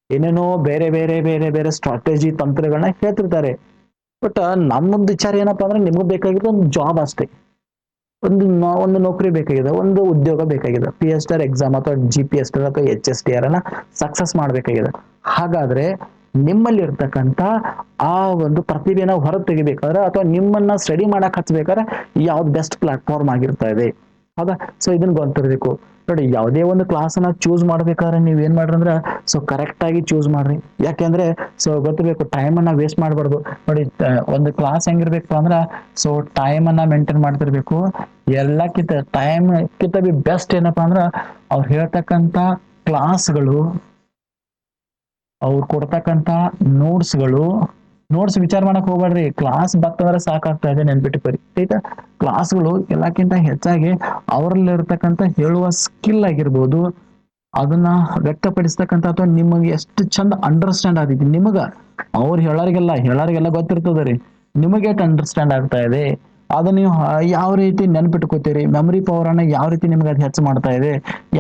ಏನೇನೋ ಬೇರೆ ಬೇರೆ ಬೇರೆ ಬೇರೆ ಸ್ಟ್ರಾಟಜಿ ತಂತ್ರಗಳನ್ನ ಹೇಳ್ತಿರ್ತಾರೆ. ಬಟ್ ನಮ್ಮೊಂದು ವಿಚಾರ ಏನಪ್ಪಾ ಅಂದ್ರೆ, ನಿಮ್ಗೆ ಬೇಕಾಗಿರೋ ಒಂದು ಜಾಬ್ ಅಷ್ಟೇ. ಒಂದು ಒಂದು ನೌಕರಿ ಬೇಕಾಗಿದೆ, ಒಂದು ಉದ್ಯೋಗ ಬೇಕಾಗಿದೆ. ಪಿ ಎಸ್ ಆರ್ ಎಕ್ಸಾಮ್ ಅಥವಾ G P S T R ಅಥವಾ ಎಚ್ ಎಸ್ ಟಿ ಆರ್ ಅನ್ನ ಸಕ್ಸಸ್ ಮಾಡಬೇಕಾಗಿದೆ. ಹಾಗಾದ್ರೆ ನಿಮ್ಮಲ್ಲಿ ಇರ್ತಕ್ಕಂತ ಆ ಒಂದು ಪ್ರತಿಭೆನ ಹೊರ ತೆಗಿಬೇಕಾದ್ರೆ ಅಥವಾ ನಿಮ್ಮನ್ನ ಸ್ಟಡಿ ಮಾಡಕ್ ಹಚ್ಬೇಕಾದ್ರೆ ಯಾವ್ದು ಬೆಸ್ಟ್ ಪ್ಲಾಟ್ಫಾರ್ಮ್ ಆಗಿರ್ತಾ ಇದೆ. ಹೌದಾ? ಸೊ ಇದನ್ನ ಗೊತ್ತಿರಬೇಕು ನೋಡಿ, ಯಾವುದೇ ಒಂದು ಕ್ಲಾಸನ್ನ ಚೂಸ್ ಮಾಡ್ಬೇಕಾದ್ರೆ ನೀವು ಏನು ಮಾಡ್ರಿ ಅಂದ್ರೆ ಸೊ ಕರೆಕ್ಟ್ ಆಗಿ ಚೂಸ್ ಮಾಡ್ರಿ. ಯಾಕೆಂದ್ರೆ ಸೊ ಗೊತ್ತಿರ್ಬೇಕು ಟೈಮ್ ಅನ್ನ ವೇಸ್ಟ್ ಮಾಡಬಾರ್ದು. ನೋಡಿ ಒಂದು ಕ್ಲಾಸ್ ಹೆಂಗಿರ್ಬೇಕು ಅಂದ್ರೆ ಸೊ ಟೈಮ್ ಅನ್ನ ಮೇಂಟೈನ್ ಮಾಡ್ತಿರ್ಬೇಕು. ಎಲ್ಲಕ್ಕಿಂತ ಟೈಮ್ ಕಿಂತ ಬಿ ಬೆಸ್ಟ್ ಏನಪ್ಪಾ ಅಂದ್ರ, ಅವ್ರು ಹೇಳ್ತಕ್ಕಂತ ಕ್ಲಾಸ್ಗಳು ಅವ್ರು ಕೊಡ್ತಕ್ಕಂತ ನೋಟ್ಸ್ಗಳು ನೋಟ್ಸ್ ವಿಚಾರ ಮಾಡಕ್ ಹೋಗ್ಬೇಡ್ರಿ. ಕ್ಲಾಸ್ ಬರ್ತಂದ್ರೆ ಸಾಕಾಗ್ತಾ ಇದೆ ನೆನ್ಪಿಟ್ಟುಕೊರಿ ಆಯ್ತಾ? ಕ್ಲಾಸ್ಗಳು ಎಲ್ಲಕ್ಕಿಂತ ಹೆಚ್ಚಾಗಿ ಅವರಲ್ಲಿ ಇರ್ತಕ್ಕಂಥ ಹೇಳುವ ಸ್ಕಿಲ್ ಆಗಿರ್ಬೋದು, ಅದನ್ನ ವ್ಯಕ್ತಪಡಿಸ್ತಕ್ಕಂಥ ಅಥವಾ ನಿಮಗೆ ಎಷ್ಟು ಚಂದ ಅಂಡರ್ಸ್ಟ್ಯಾಂಡ್ ಆಗಿದೆ ನಿಮಗ, ಅವ್ರು ಹೇಳೋರಿಗೆಲ್ಲ ಹೇಳೋರಿಗೆಲ್ಲ ಗೊತ್ತಿರ್ತದ ರೀ. ನಿಮಗೆ ಅಂಡರ್ಸ್ಟ್ಯಾಂಡ್ ಆಗ್ತಾ ಇದೆ? ಅದನ್ನ ನೀವು ಯಾವ ರೀತಿ ನೆನ್ಪಿಟ್ಕೋತೀರಿ? ಮೆಮರಿ ಪವರ್ ಅನ್ನ ಯಾವ ರೀತಿ ನಿಮ್ಗೆ ಅದು ಹೆಚ್ಚು ಮಾಡ್ತಾ ಇದೆ?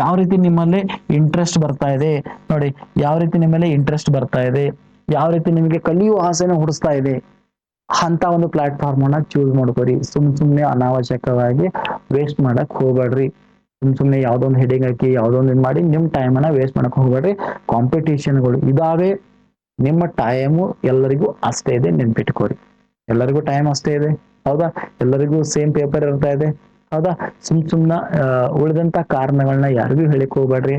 ಯಾವ ರೀತಿ ನಿಮ್ಮಲ್ಲಿ ಇಂಟ್ರೆಸ್ಟ್ ಬರ್ತಾ ಇದೆ? ನೋಡಿ, ಯಾವ ರೀತಿ ನಿಮ್ಮಲ್ಲಿ ಇಂಟ್ರೆಸ್ಟ್ ಬರ್ತಾ ಇದೆ? ಯಾವ ರೀತಿ ನಿಮಗೆ ಕಲಿಯುವ ಆಸೆನ ಹುಡಿಸ್ತಾ ಇದೆ? ಅಂತ ಒಂದು ಪ್ಲಾಟ್ಫಾರ್ಮ್ ಅನ್ನ ಚೂಸ್ ಮಾಡ್ಕೊರಿ ಸುಮ್ ಸುಮ್ನೆ ಅನಾವಶ್ಯಕವಾಗಿ ವೇಸ್ಟ್ ಮಾಡಕ್ ಹೋಗ್ಬೇಡ್ರಿ. ಸುಮ್ ಸುಮ್ನೆ ಯಾವ್ದೊಂದು ಹೆಡಿಂಗ್ ಹಾಕಿ ಯಾವ್ದೊಂದು ಇದು ಮಾಡಿ ನಿಮ್ ಟೈಮ್ ಅನ್ನ ವೇಸ್ಟ್ ಮಾಡಕ್ ಹೋಗ್ಬೇಡ್ರಿ. ಕಾಂಪಿಟೇಷನ್ಗಳು ಇದಾವೆ. ನಿಮ್ಮ ಟೈಮು ಎಲ್ಲರಿಗೂ ಅಷ್ಟೇ ಇದೆ. ನೆನ್ಪಿಟ್ಕೋರಿ ಎಲ್ಲರಿಗೂ ಟೈಮ್ ಅಷ್ಟೇ ಇದೆ. ಹೌದಾ? ಎಲ್ಲರಿಗೂ ಸೇಮ್ ಪೇಪರ್ ಇರ್ತಾ ಇದೆ. ಹೌದಾ? ಸುಮ್ ಸುಮ್ನ ಉಳಿದಂತ ಕಾರಣಗಳನ್ನ ಯಾರಿಗೂ ಹೇಳಿಕ್ ಹೋಗ್ಬೇಡ್ರಿ.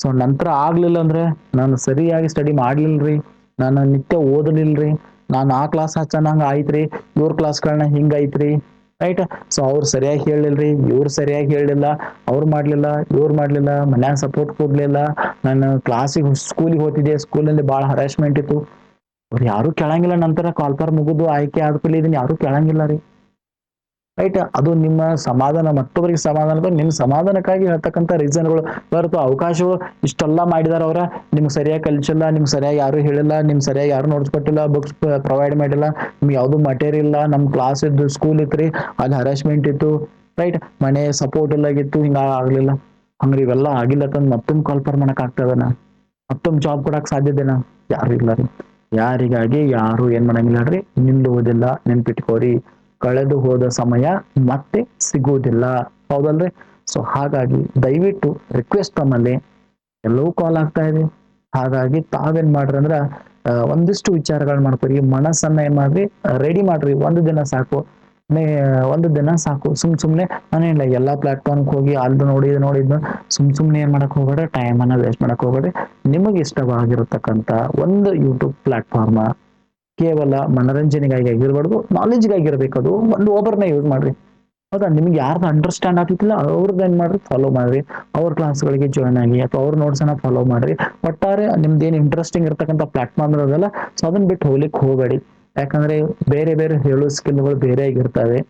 ಸೊ ನಂತರ ಆಗ್ಲಿಲ್ಲ ಅಂದ್ರೆ ನಾನು ಸರಿಯಾಗಿ ಸ್ಟಡಿ ಮಾಡ್ಲಿಲ್ರಿ. ನಾನು ನಿತ್ಯ ಓದಲಿಲ್ರಿ. ನಾನು ಆ ಕ್ಲಾಸ್ ಹಚ್ಚನಂಗ ಆಯ್ತ್ರಿ. ಇವ್ರ ಕ್ಲಾಸ್ಗಳನ್ನ ಹಿಂಗ ಐತ್ರಿ ರೈಟ್ ಸೊ ಅವ್ರು ಸರಿಯಾಗಿ ಹೇಳಿಲ್ರಿ ಇವ್ರು ಸರಿಯಾಗಿ ಹೇಳಿಲ್ಲ. ಅವ್ರು ಮಾಡ್ಲಿಲ್ಲ. ಇವ್ರು ಮಾಡ್ಲಿಲ್ಲ. ಮನ್ಯಾಗ ಸಪೋರ್ಟ್ ಕೊಡ್ಲಿಲ್ಲ. ನಾನು ಕ್ಲಾಸಿಗೆ ಸ್ಕೂಲಿಗೆ ಹೋಗ್ತಿದ್ದೆ. ಸ್ಕೂಲಲ್ಲಿ ಭಾಳ ಹರಾಸ್ಮೆಂಟ್ ಇತ್ತು. ಅವ್ರು ಯಾರು ಕೇಳಂಗಿಲ್ಲ. ನಂತರ ಕಾಲ್ಪರ್ ಮುಗಿದು, ಆಯ್ಕೆ ಆದ್ಮೇಲೆ ಇದನ್ನ ಯಾರು ಕೇಳಂಗಿಲ್ಲ ರೀ. ರೈಟ್ ಅದು ನಿಮ್ಮ ಸಮಾಧಾನ, ಮತ್ತೊಬ್ಬರಿಗೆ ಸಮಾಧಾನ ನಿಮ್ಮ ಸಮಾಧಾನಕ್ಕಾಗಿ ಹೇಳ್ತಕ್ಕಂಥ ರೀಸನ್ಗಳು ಹೊರತು ಅವಕಾಶಗಳು ಇಷ್ಟೆಲ್ಲ ಮಾಡಿದಾರ ಅವ್ರ, ನಿಮ್ಗೆ ಸರಿಯಾಗಿ ಕಲಿಸಿಲ್ಲ, ನಿಮ್ಗೆ ಸರಿಯಾಗಿ ಯಾರು ಹೇಳಿಲ್ಲ, ನಿಮ್ಗೆ ಸರಿಯಾಗಿ ಯಾರು ನೋಡ್ಸ್ಕೊಟ್ಟಿಲ್ಲ ಬುಕ್ಸ್ ಪ್ರೊವೈಡ್ ಮಾಡಿಲ್ಲ, ನಿಮ್ಗೆ ಯಾವುದು ಮಟೀರಿಯಲ್ ಇಲ್ಲ ನಮ್ಮ ಕ್ಲಾಸ್ ಇದ್ದು ಸ್ಕೂಲ್ ಇತ್ರಿ, ಅಲ್ಲಿ ಹರಾಸ್ಮೆಂಟ್ ಇತ್ತು ರೈಟ್ ಮನೆ ಸಪೋರ್ಟ್ ಇಲ್ಲ ಆಗಿತ್ತು, ಹಿಂಗ ಆಗ್ಲಿಲ್ಲ. ಹಂಗ್ರಿ, ಇವೆಲ್ಲ ಆಗಿಲ್ಲ ತಂದ್ ಮತ್ತೊಮ್ಮೆ ಕಾಲ್ಪರ್ ಮಾಡಕ್ ಆಗ್ತದನ ಮತ್ತೊಮ್ಮೆ ಜಾಬ್ ಕೊಡಕ್ ಸಾಧ್ಯತೆನಾ ಯಾರು ಇಲ್ಲ ರೀ. ಯಾರಿಗಾಗಿ ಯಾರು ಏನ್ ಮಾಡಂಗಿಲ್ಲ ರೀ? ಓದಿಲ್ಲ, ನೆನ್ಪಿಟ್ಕೋರಿ. ಕಳೆದು ಹೋದ ಸಮಯ ಮತ್ತೆ ಸಿಗುವುದಿಲ್ಲ. ಹೌದಲ್ರಿ? ಸೊ ಹಾಗಾಗಿ ದಯವಿಟ್ಟು ರಿಕ್ವೆಸ್ಟ್ ತಮ್ಮಲ್ಲಿ ಎಲ್ಲವೂ ಕಾಲ್ ಆಗ್ತಾ ಇದೆ. ಹಾಗಾಗಿ ತಾವೇನ್ ಮಾಡ್ರಿ ಅಂದ್ರ ಒಂದಿಷ್ಟು ವಿಚಾರಗಳು ಮಾಡ್ಕೊರಿ, ಮನಸ್ಸನ್ನ ಏನ್ ಮಾಡ್ರಿ ರೆಡಿ ಮಾಡ್ರಿ. ಒಂದು ದಿನ ಸಾಕು. ಒಂದು ದಿನ ಸಾಕು. ಸುಮ್ ಸುಮ್ನೆ ನಾನೇನಿಲ್ಲ ಎಲ್ಲಾ ಪ್ಲಾಟ್ಫಾರ್ಮ್ಗೆ ಹೋಗಿ ಅಲ್ಲಿ ನೋಡಿ, ಇದು ನೋಡಿ ಇದು ಸುಮ್ ಸುಮ್ನೆ ಏನ್ ಮಾಡಕ್ ಹೋಗ್ಬೇಡ್ರಿ ಟೈಮ್ ಅನ್ನ ವೇಸ್ಟ್ ಮಾಡಕ್ ಹೋಗ್ಬೇಡ್ರಿ. ನಿಮಗೆ ಇಷ್ಟವಾಗಿರತಕ್ಕಂತ ಒಂದು ಯೂಟ್ಯೂಬ್ ಪ್ಲಾಟ್ಫಾರ್ಮ್ ಕೇವಲ ಮನರಂಜನೆಗಾಗಿ ಆಗಿರ್ಬಾರ್ದು ನಾಲೆಜ್ಗಾಗಿರ್ಬೇಕು ಅದು. ಒಂದು ಓಬರ್ನ ಯೂಸ್ ಮಾಡ್ರಿ. ಹೌದಾ? ನಿಮ್ಗೆ ಯಾರ್ದು ಅಂಡರ್ಸ್ಟ್ಯಾಂಡ್ ಆಗ್ತಿಲ್ಲ ಅವ್ರದ್ದು ಏನ್ ಮಾಡ್ರಿ? ಫಾಲೋ ಮಾಡ್ರಿ. ಅವ್ರ ಕ್ಲಾಸ್ಗಳಿಗೆ ಜಾಯ್ನ್ ಆಗಿ ಅಥವಾ ಅವ್ರ ನೋಟ್ಸ್ ಅನ್ನ ಫಾಲೋ ಮಾಡ್ರಿ. ಒಟ್ಟಾರೆ ನಿಮ್ದು ಏನ್ ಇಂಟ್ರೆಸ್ಟಿಂಗ್ ಇರ್ತಕ್ಕಂಥ ಪ್ಲಾಟ್ಫಾರ್ಮ್ ಇರೋದಲ್ಲ, ಸೊ ಅದನ್ನ ಬಿಟ್ಟು ಹೋಗ್ಲಿಕ್ಕೆ ಹೋಗಬೇಡಿ. ಯಾಕಂದ್ರೆ ಬೇರೆ ಬೇರೆ ಹೇಳೋ ಸ್ಕಿಲ್ಗಳು ಬೇರೆ ಆಗಿರ್ತವೆ.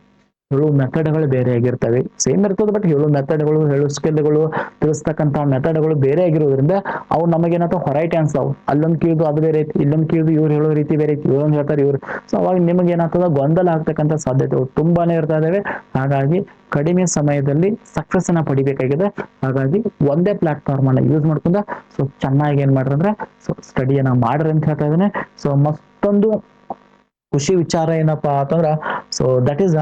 ಹೇಳೋ ಮೆಥಡ್ಗಳು ಬೇರೆ ಆಗಿರ್ತವೆ. ಸೇಮ್ ಇರ್ತದೆ ಬಟ್ ಹೇಳುವ ಮೆಥಡ್ಗಳು ಹೇಳುವ ಸ್ಕಿಲ್ಗಳು ತಿಳಿಸ್ತಕ್ಕಂಥ ಮೆಥಡ್ಗಳು ಬೇರೆ ಆಗಿರೋದ್ರಿಂದ ಅವು ನಮಗೇನಂತ ಹೊರೈಟಿ ಅನ್ಸಾವು ಅಲ್ಲೊಂದು ಕೇಳಿದು ಅದು ಬೇರೆ ಐತಿ, ಇಲ್ಲೊಂದು ಕೇಳಿದು ಇವ್ರು ಹೇಳೋ ರೀತಿ ಬೇರೆ ಐತಿ, ಇವ್ರೊಂದು ಹೇಳ್ತಾರೆ ಇವ್ರು. ಸೊ ಅವಾಗ ನಿಮಗೆ ಏನಾಗ್ತದೆ? ಗೊಂದಲ ಆಗ್ತಕ್ಕಂಥ ಸಾಧ್ಯತೆಗಳು ತುಂಬಾನೇ ಇರ್ತಾ ಇದಾವೆ. ಹಾಗಾಗಿ ಕಡಿಮೆ ಸಮಯದಲ್ಲಿ ಸಕ್ಸಸ್ ಅನ್ನ ಪಡಿಬೇಕಾಗಿದೆ. ಹಾಗಾಗಿ ಒಂದೇ ಪ್ಲಾಟ್ಫಾರ್ಮ್ ಅನ್ನ ಯೂಸ್ ಮಾಡ್ಕೊಂಡ ಸೊ ಚೆನ್ನಾಗಿ ಏನ್ ಮಾಡ್ರಿ ಅಂದ್ರೆ ಸೊ ಸ್ಟಡಿಯನ್ನ ಮಾಡ್ರಿ ಅಂತ ಹೇಳ್ತಾ ಇದ್ದೇನೆ. ಸೊ ಮತ್ತೊಂದು ಖುಷಿ ವಿಚಾರ ಏನಪ್ಪಾ ಅಂತಂದ್ರ so that is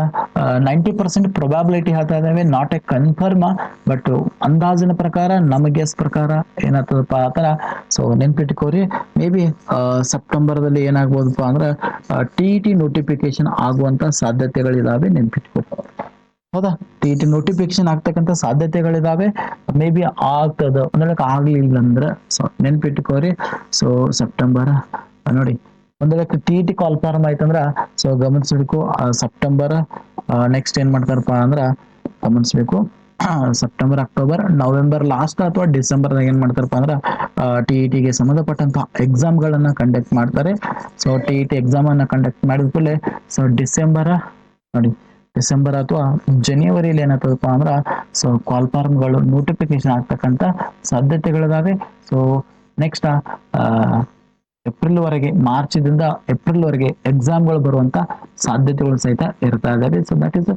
ninety percent probability ಹೇಳ್ತಾ ಇದ್ದೇವೆ ನಾಟ್ ಎ ಕನ್ಫರ್ಮ್ ಬಟ್ ಅಂದಾಜಿನ ಪ್ರಕಾರ ನಮ್ ಗೆಸ್ ಪ್ರಕಾರ ಏನಾಗ್ತದಪ್ಪ ಆತರ ಸೊ ನೆನ್ಪಿಟ್ಕೋರಿ ಮೇ ಬಿ ಸೆಪ್ಟೆಂಬರ್ದಲ್ಲಿ ಏನಾಗ್ಬೋದಪ್ಪ ಅಂದ್ರೆ ಟಿ ಟಿ ನೋಟಿಫಿಕೇಶನ್ ಆಗುವಂತ ಸಾಧ್ಯತೆಗಳಿದಾವೆ ನೆನ್ಪಿಟ್ಕೋ ಹೌದಾ? ಟಿ ಟಿ ನೋಟಿಫಿಕೇಶನ್ ಆಗ್ತಕ್ಕಂಥ ಸಾಧ್ಯತೆಗಳಿದಾವೆ ಮೇ ಬಿ ಆಗ್ತದ ಅಂದ್ರೆ ಆಗ್ಲಿಲ್ಲ ಅಂದ್ರೆ ಸೊ ನೆನ್ಪಿಟ್ಕೋರಿ ಸೊ ಸೆಪ್ಟೆಂಬರ್ ನೋಡಿ. ಒಂದ್ ವೇಳೆ ಟಿ ಟಿ ಕಾಲ್ ಫಾರ್ಮ್ ಆಯ್ತಂದ್ರ ಸೊ ಗಮನಿಸ್ಬೇಕು ಸೆಪ್ಟೆಂಬರ್ ನೆಕ್ಸ್ಟ್ ಏನ್ ಮಾಡ್ತಾರಪ್ಪ ಅಂದ್ರ, ಗಮನಿಸ್ಬೇಕು ಸೆಪ್ಟೆಂಬರ್ ಅಕ್ಟೋಬರ್ ನವೆಂಬರ್ ಲಾಸ್ಟ್ ಅಥವಾ ಡಿಸೆಂಬರ್ ಏನ್ ಮಾಡ್ತಾರಪ್ಪ ಅಂದ್ರ ಟಿ ಇ ಟಿಗೆ ಸಂಬಂಧಪಟ್ಟಂತ ಎಕ್ಸಾಮ್ ಗಳನ್ನ ಕಂಡಕ್ಟ್ ಮಾಡ್ತಾರೆ. So T E T exam ಅನ್ನ ಕಂಡಕ್ಟ್ ಮಾಡಿದ ಕೂಡಲೇ ಸೊ ಡಿಸೆಂಬರ್ ನೋಡಿ ಡಿಸೆಂಬರ್ ಅಥವಾ ಜನವರಿಲಿ ಏನಾಗ್ತದಪ್ಪ ಅಂದ್ರ ಸೊ ಕಾಲ್ ಫಾರ್ಮ್ಗಳು ನೋಟಿಫಿಕೇಶನ್ ಆಗ್ತಕ್ಕಂಥ ಸಾಧ್ಯತೆಗಳಿದಾವೆ. ಸೊ ನೆಕ್ಸ್ಟ್ ಏಪ್ರಿಲ್ ವರೆಗೆ ಮಾರ್ಚ್ ದಿಂದ ಏಪ್ರಿಲ್ ವರೆಗೆ ಎಕ್ಸಾಮ್ಗಳು ಬರುವಂತ ಸಾಧ್ಯತೆಗಳು ಸಹಿತ ಇರ್ತಾ ಇದಾವೆ. So that is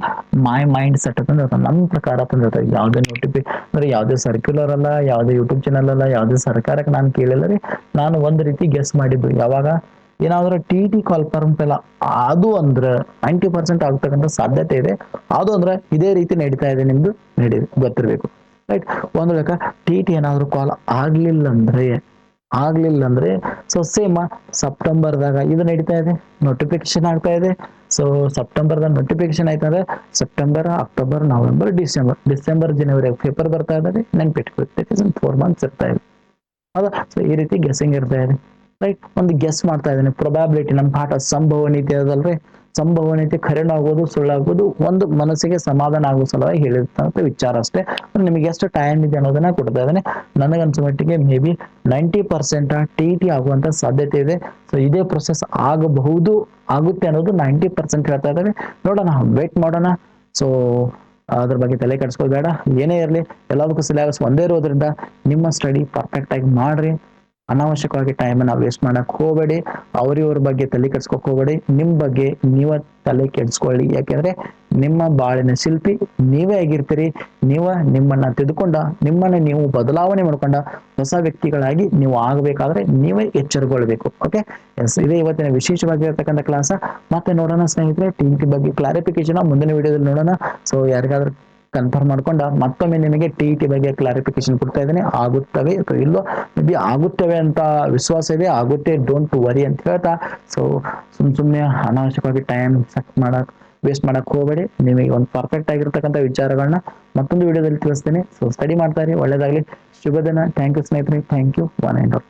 my mind set ಅಂದ್ರೆ ನನ್ನ ಪ್ರಕಾರ ತಂದಿರ್ತಾರೆ ಯಾವುದೇ ನೋಟಿಫಿ ಅಂದ್ರೆ ಯಾವುದೇ ಸರ್ಕ್ಯುಲರ್ ಅಲ್ಲ, ಯಾವುದೇ ಯೂಟ್ಯೂಬ್ ಚಾನಲ್ ಅಲ್ಲ, ಯಾವುದೇ ಸರ್ಕಾರಕ್ಕೆ ನಾನು ಕೇಳಿಲ್ಲ ರೀ. ನಾನು ಒಂದ್ ರೀತಿ ಗೆಸ್ ಮಾಡಿದ್ದು. ಯಾವಾಗ? ಏನಾದ್ರೂ ಟಿ ಟಿ ಕಾಲ್ಫಾರ್ಮ್ ಎಲ್ಲ ಅದು ಅಂದ್ರೆ ನೈಂಟಿ ಪರ್ಸೆಂಟ್ ಆಗ್ತಕ್ಕಂಥ ಸಾಧ್ಯತೆ ಇದೆ. ಅದು ಅಂದ್ರೆ ಇದೇ ರೀತಿ ನಡೀತಾ ಇದೆ ನಿಮ್ದು ನಡೀ ಗೊತ್ತಿರಬೇಕು. ರೈಟ್ ಒಂದು ಲೆಕ್ಕ ಟಿ ಟಿ ಏನಾದ್ರು ಕಾಲ್ ಆಗ್ಲಿಲ್ಲ ಅಂದ್ರೆ ಆಗ್ಲಿಲ್ಲ ಅಂದ್ರೆ ಸೊ ಸೇಮ್ ಸೆಪ್ಟೆಂಬರ್ದಾಗ ಇದು ನಡೀತಾ ಇದೆ ನೋಟಿಫಿಕೇಶನ್ ಆಗ್ತಾ ಇದೆ. ಸೊ ಸೆಪ್ಟೆಂಬರ್ದಾಗ ನೋಟಿಫಿಕೇಶನ್ ಆಯ್ತಂದ್ರೆ September October November December December ಜನವರಿ ಪೇಪರ್ ಬರ್ತಾ ಇದ್ದಾರೆ ನೆನ್ಪಿಟ್ಬೇಕು ಫೋರ್ ಮಂತ್ಸ್ ಇರ್ತಾ ಇದೆ. ಹೌದಾ? ಸೊ ಈ ರೀತಿ ಗೆಸ್ಸಿಂಗ್ ಇರ್ತಾ ಇದೆ. ರೈಟ್ ಒಂದು ಗೆಸ್ ಮಾಡ್ತಾ ಇದ್ದೀನಿ. ಪ್ರೊಬ್ಯಾಬಿಲಿಟಿ ನಮ್ಮ ಪಾಠ ಸಂಭವನೀಯತೆ ಅದಲ್ರಿ ಸಂಭವನೀತಿ ಖರೇನ ಆಗೋದು ಸುಳ್ಳಾಗೋದು ಒಂದು ಮನಸ್ಸಿಗೆ ಸಮಾಧಾನ ಆಗೋ ಸಲುವಾಗಿ ಹೇಳಿರ್ತಕ್ಕಂಥ ವಿಚಾರ ಅಷ್ಟೇ. ನಿಮಗೆ ಎಷ್ಟು ಟೈಮ್ ಇದೆ ಅನ್ನೋದನ್ನ ಕೊಡ್ತಾ ಇದ್ದಾನೆ. ನನಗನ್ಸೋ ಮಟ್ಟಿಗೆ may be ninety percent T T ಆಗುವಂತ ಸಾಧ್ಯತೆ ಇದೆ. ಸೊ ಇದೇ ಪ್ರೊಸೆಸ್ ಆಗಬಹುದು, ಆಗುತ್ತೆ ಅನ್ನೋದು ನೈಂಟಿ ಪರ್ಸೆಂಟ್ ಹೇಳ್ತಾ ಇದ್ದಾರೆ ನೋಡೋಣ ವೇಟ್ ಮಾಡೋಣ. ಸೊ ಅದ್ರ ಬಗ್ಗೆ ತಲೆ ಕೆಡಿಸ್ಕೊಳ್ಬೇಡ. ಏನೇ ಇರಲಿ, ಎಲ್ಲದಕ್ಕೂ ಸಿಲೆಬಸ್ ಒಂದೇ ಇರೋದ್ರಿಂದ ನಿಮ್ಮ ಸ್ಟಡಿ ಪರ್ಫೆಕ್ಟ್ ಆಗಿ ಮಾಡ್ರಿ. ಅನಾವಶ್ಯಕವಾಗಿ ಟೈಮನ್ನ ವೇಸ್ಟ್ ಮಾಡಕ್ ಹೋಗಬೇಡಿ. ಅವ್ರ ಇವ್ರ ಬಗ್ಗೆ ತಲೆ ಕೆಡ್ಸ್ಕೊಕ್ ಹೋಗಬೇಡಿ. ನಿಮ್ ಬಗ್ಗೆ ನೀವ ತಲೆ ಕೆಡ್ಸ್ಕೊಳ್ಳಿ. ಯಾಕೆಂದ್ರೆ ನಿಮ್ಮ ಬಾಳಿನ ಶಿಲ್ಪಿ ನೀವೇ ಆಗಿರ್ತೀರಿ. ನೀವ ನಿಮ್ಮನ್ನ ತಿದ್ಕೊಂಡ, ನಿಮ್ಮನ್ನ ನೀವು ಬದಲಾವಣೆ ಮಾಡ್ಕೊಂಡ ಹೊಸ ವ್ಯಕ್ತಿಗಳಾಗಿ ನೀವು ಆಗಬೇಕಾದ್ರೆ ನೀವೇ ಎಚ್ಚರಗೊಳ್ಬೇಕು. ಓಕೆ ಇದೇ ಇವತ್ತಿನ ವಿಶೇಷವಾಗಿರ್ತಕ್ಕಂಥ ಕ್ಲಾಸ್ ಮತ್ತೆ ನೋಡೋಣ ಸ್ನೇಹಿತರೆ ಟಿ ಬಗ್ಗೆ ಕ್ಲಾರಿಫಿಕೇಶನ್ ಮುಂದಿನ ವಿಡಿಯೋದಲ್ಲಿ ನೋಡೋಣ. ಸೊ ಯಾರಿಗಾದ್ರೂ ಕನ್ಫರ್ಮ್ ಮಾಡ್ಕೊಂಡ ಮತ್ತೊಮ್ಮೆ ನಿಮಗೆ ಟಿ ಟಿ ಬಗ್ಗೆ ಕ್ಲಾರಿಫಿಕೇಶನ್ ಕೊಡ್ತಾ ಇದ್ದೇನೆ. ಆಗುತ್ತವೆ ಅಥವಾ ಇಲ್ಲೋ ಮೇ ಬಿ ಆಗುತ್ತವೆ ಅಂತ ವಿಶ್ವಾಸ ಇದೆ. ಆಗುತ್ತೆ ಡೋಂಟ್ ವರಿ ಅಂತ ಹೇಳ್ತಾ. ಸೊ ಸುಮ್ ಸುಮ್ನೆ ಅನಾವಶ್ಯಕವಾಗಿ ಟೈಮ್ ಸೆಟ್ ಮಾಡಕ್ ವೇಸ್ಟ್ ಮಾಡಕ್ ಹೋಗಬೇಡಿ. ನಿಮಗೆ ಒಂದು ಪರ್ಫೆಕ್ಟ್ ಆಗಿರ್ತಕ್ಕಂಥ ವಿಚಾರಗಳನ್ನ ಮತ್ತೊಂದು ವಿಡಿಯೋದಲ್ಲಿ ತಿಳಿಸ್ತೇನೆ. ಸೊ ಸ್ಟಡಿ ಮಾಡ್ತಾ ಇರಿ. ಒಳ್ಳೇದಾಗ್ಲಿ. ಶುಭ ದಿನ. ಥ್ಯಾಂಕ್ ಯು ಸ್ನೇಹಿತರೆ. Thank you one and all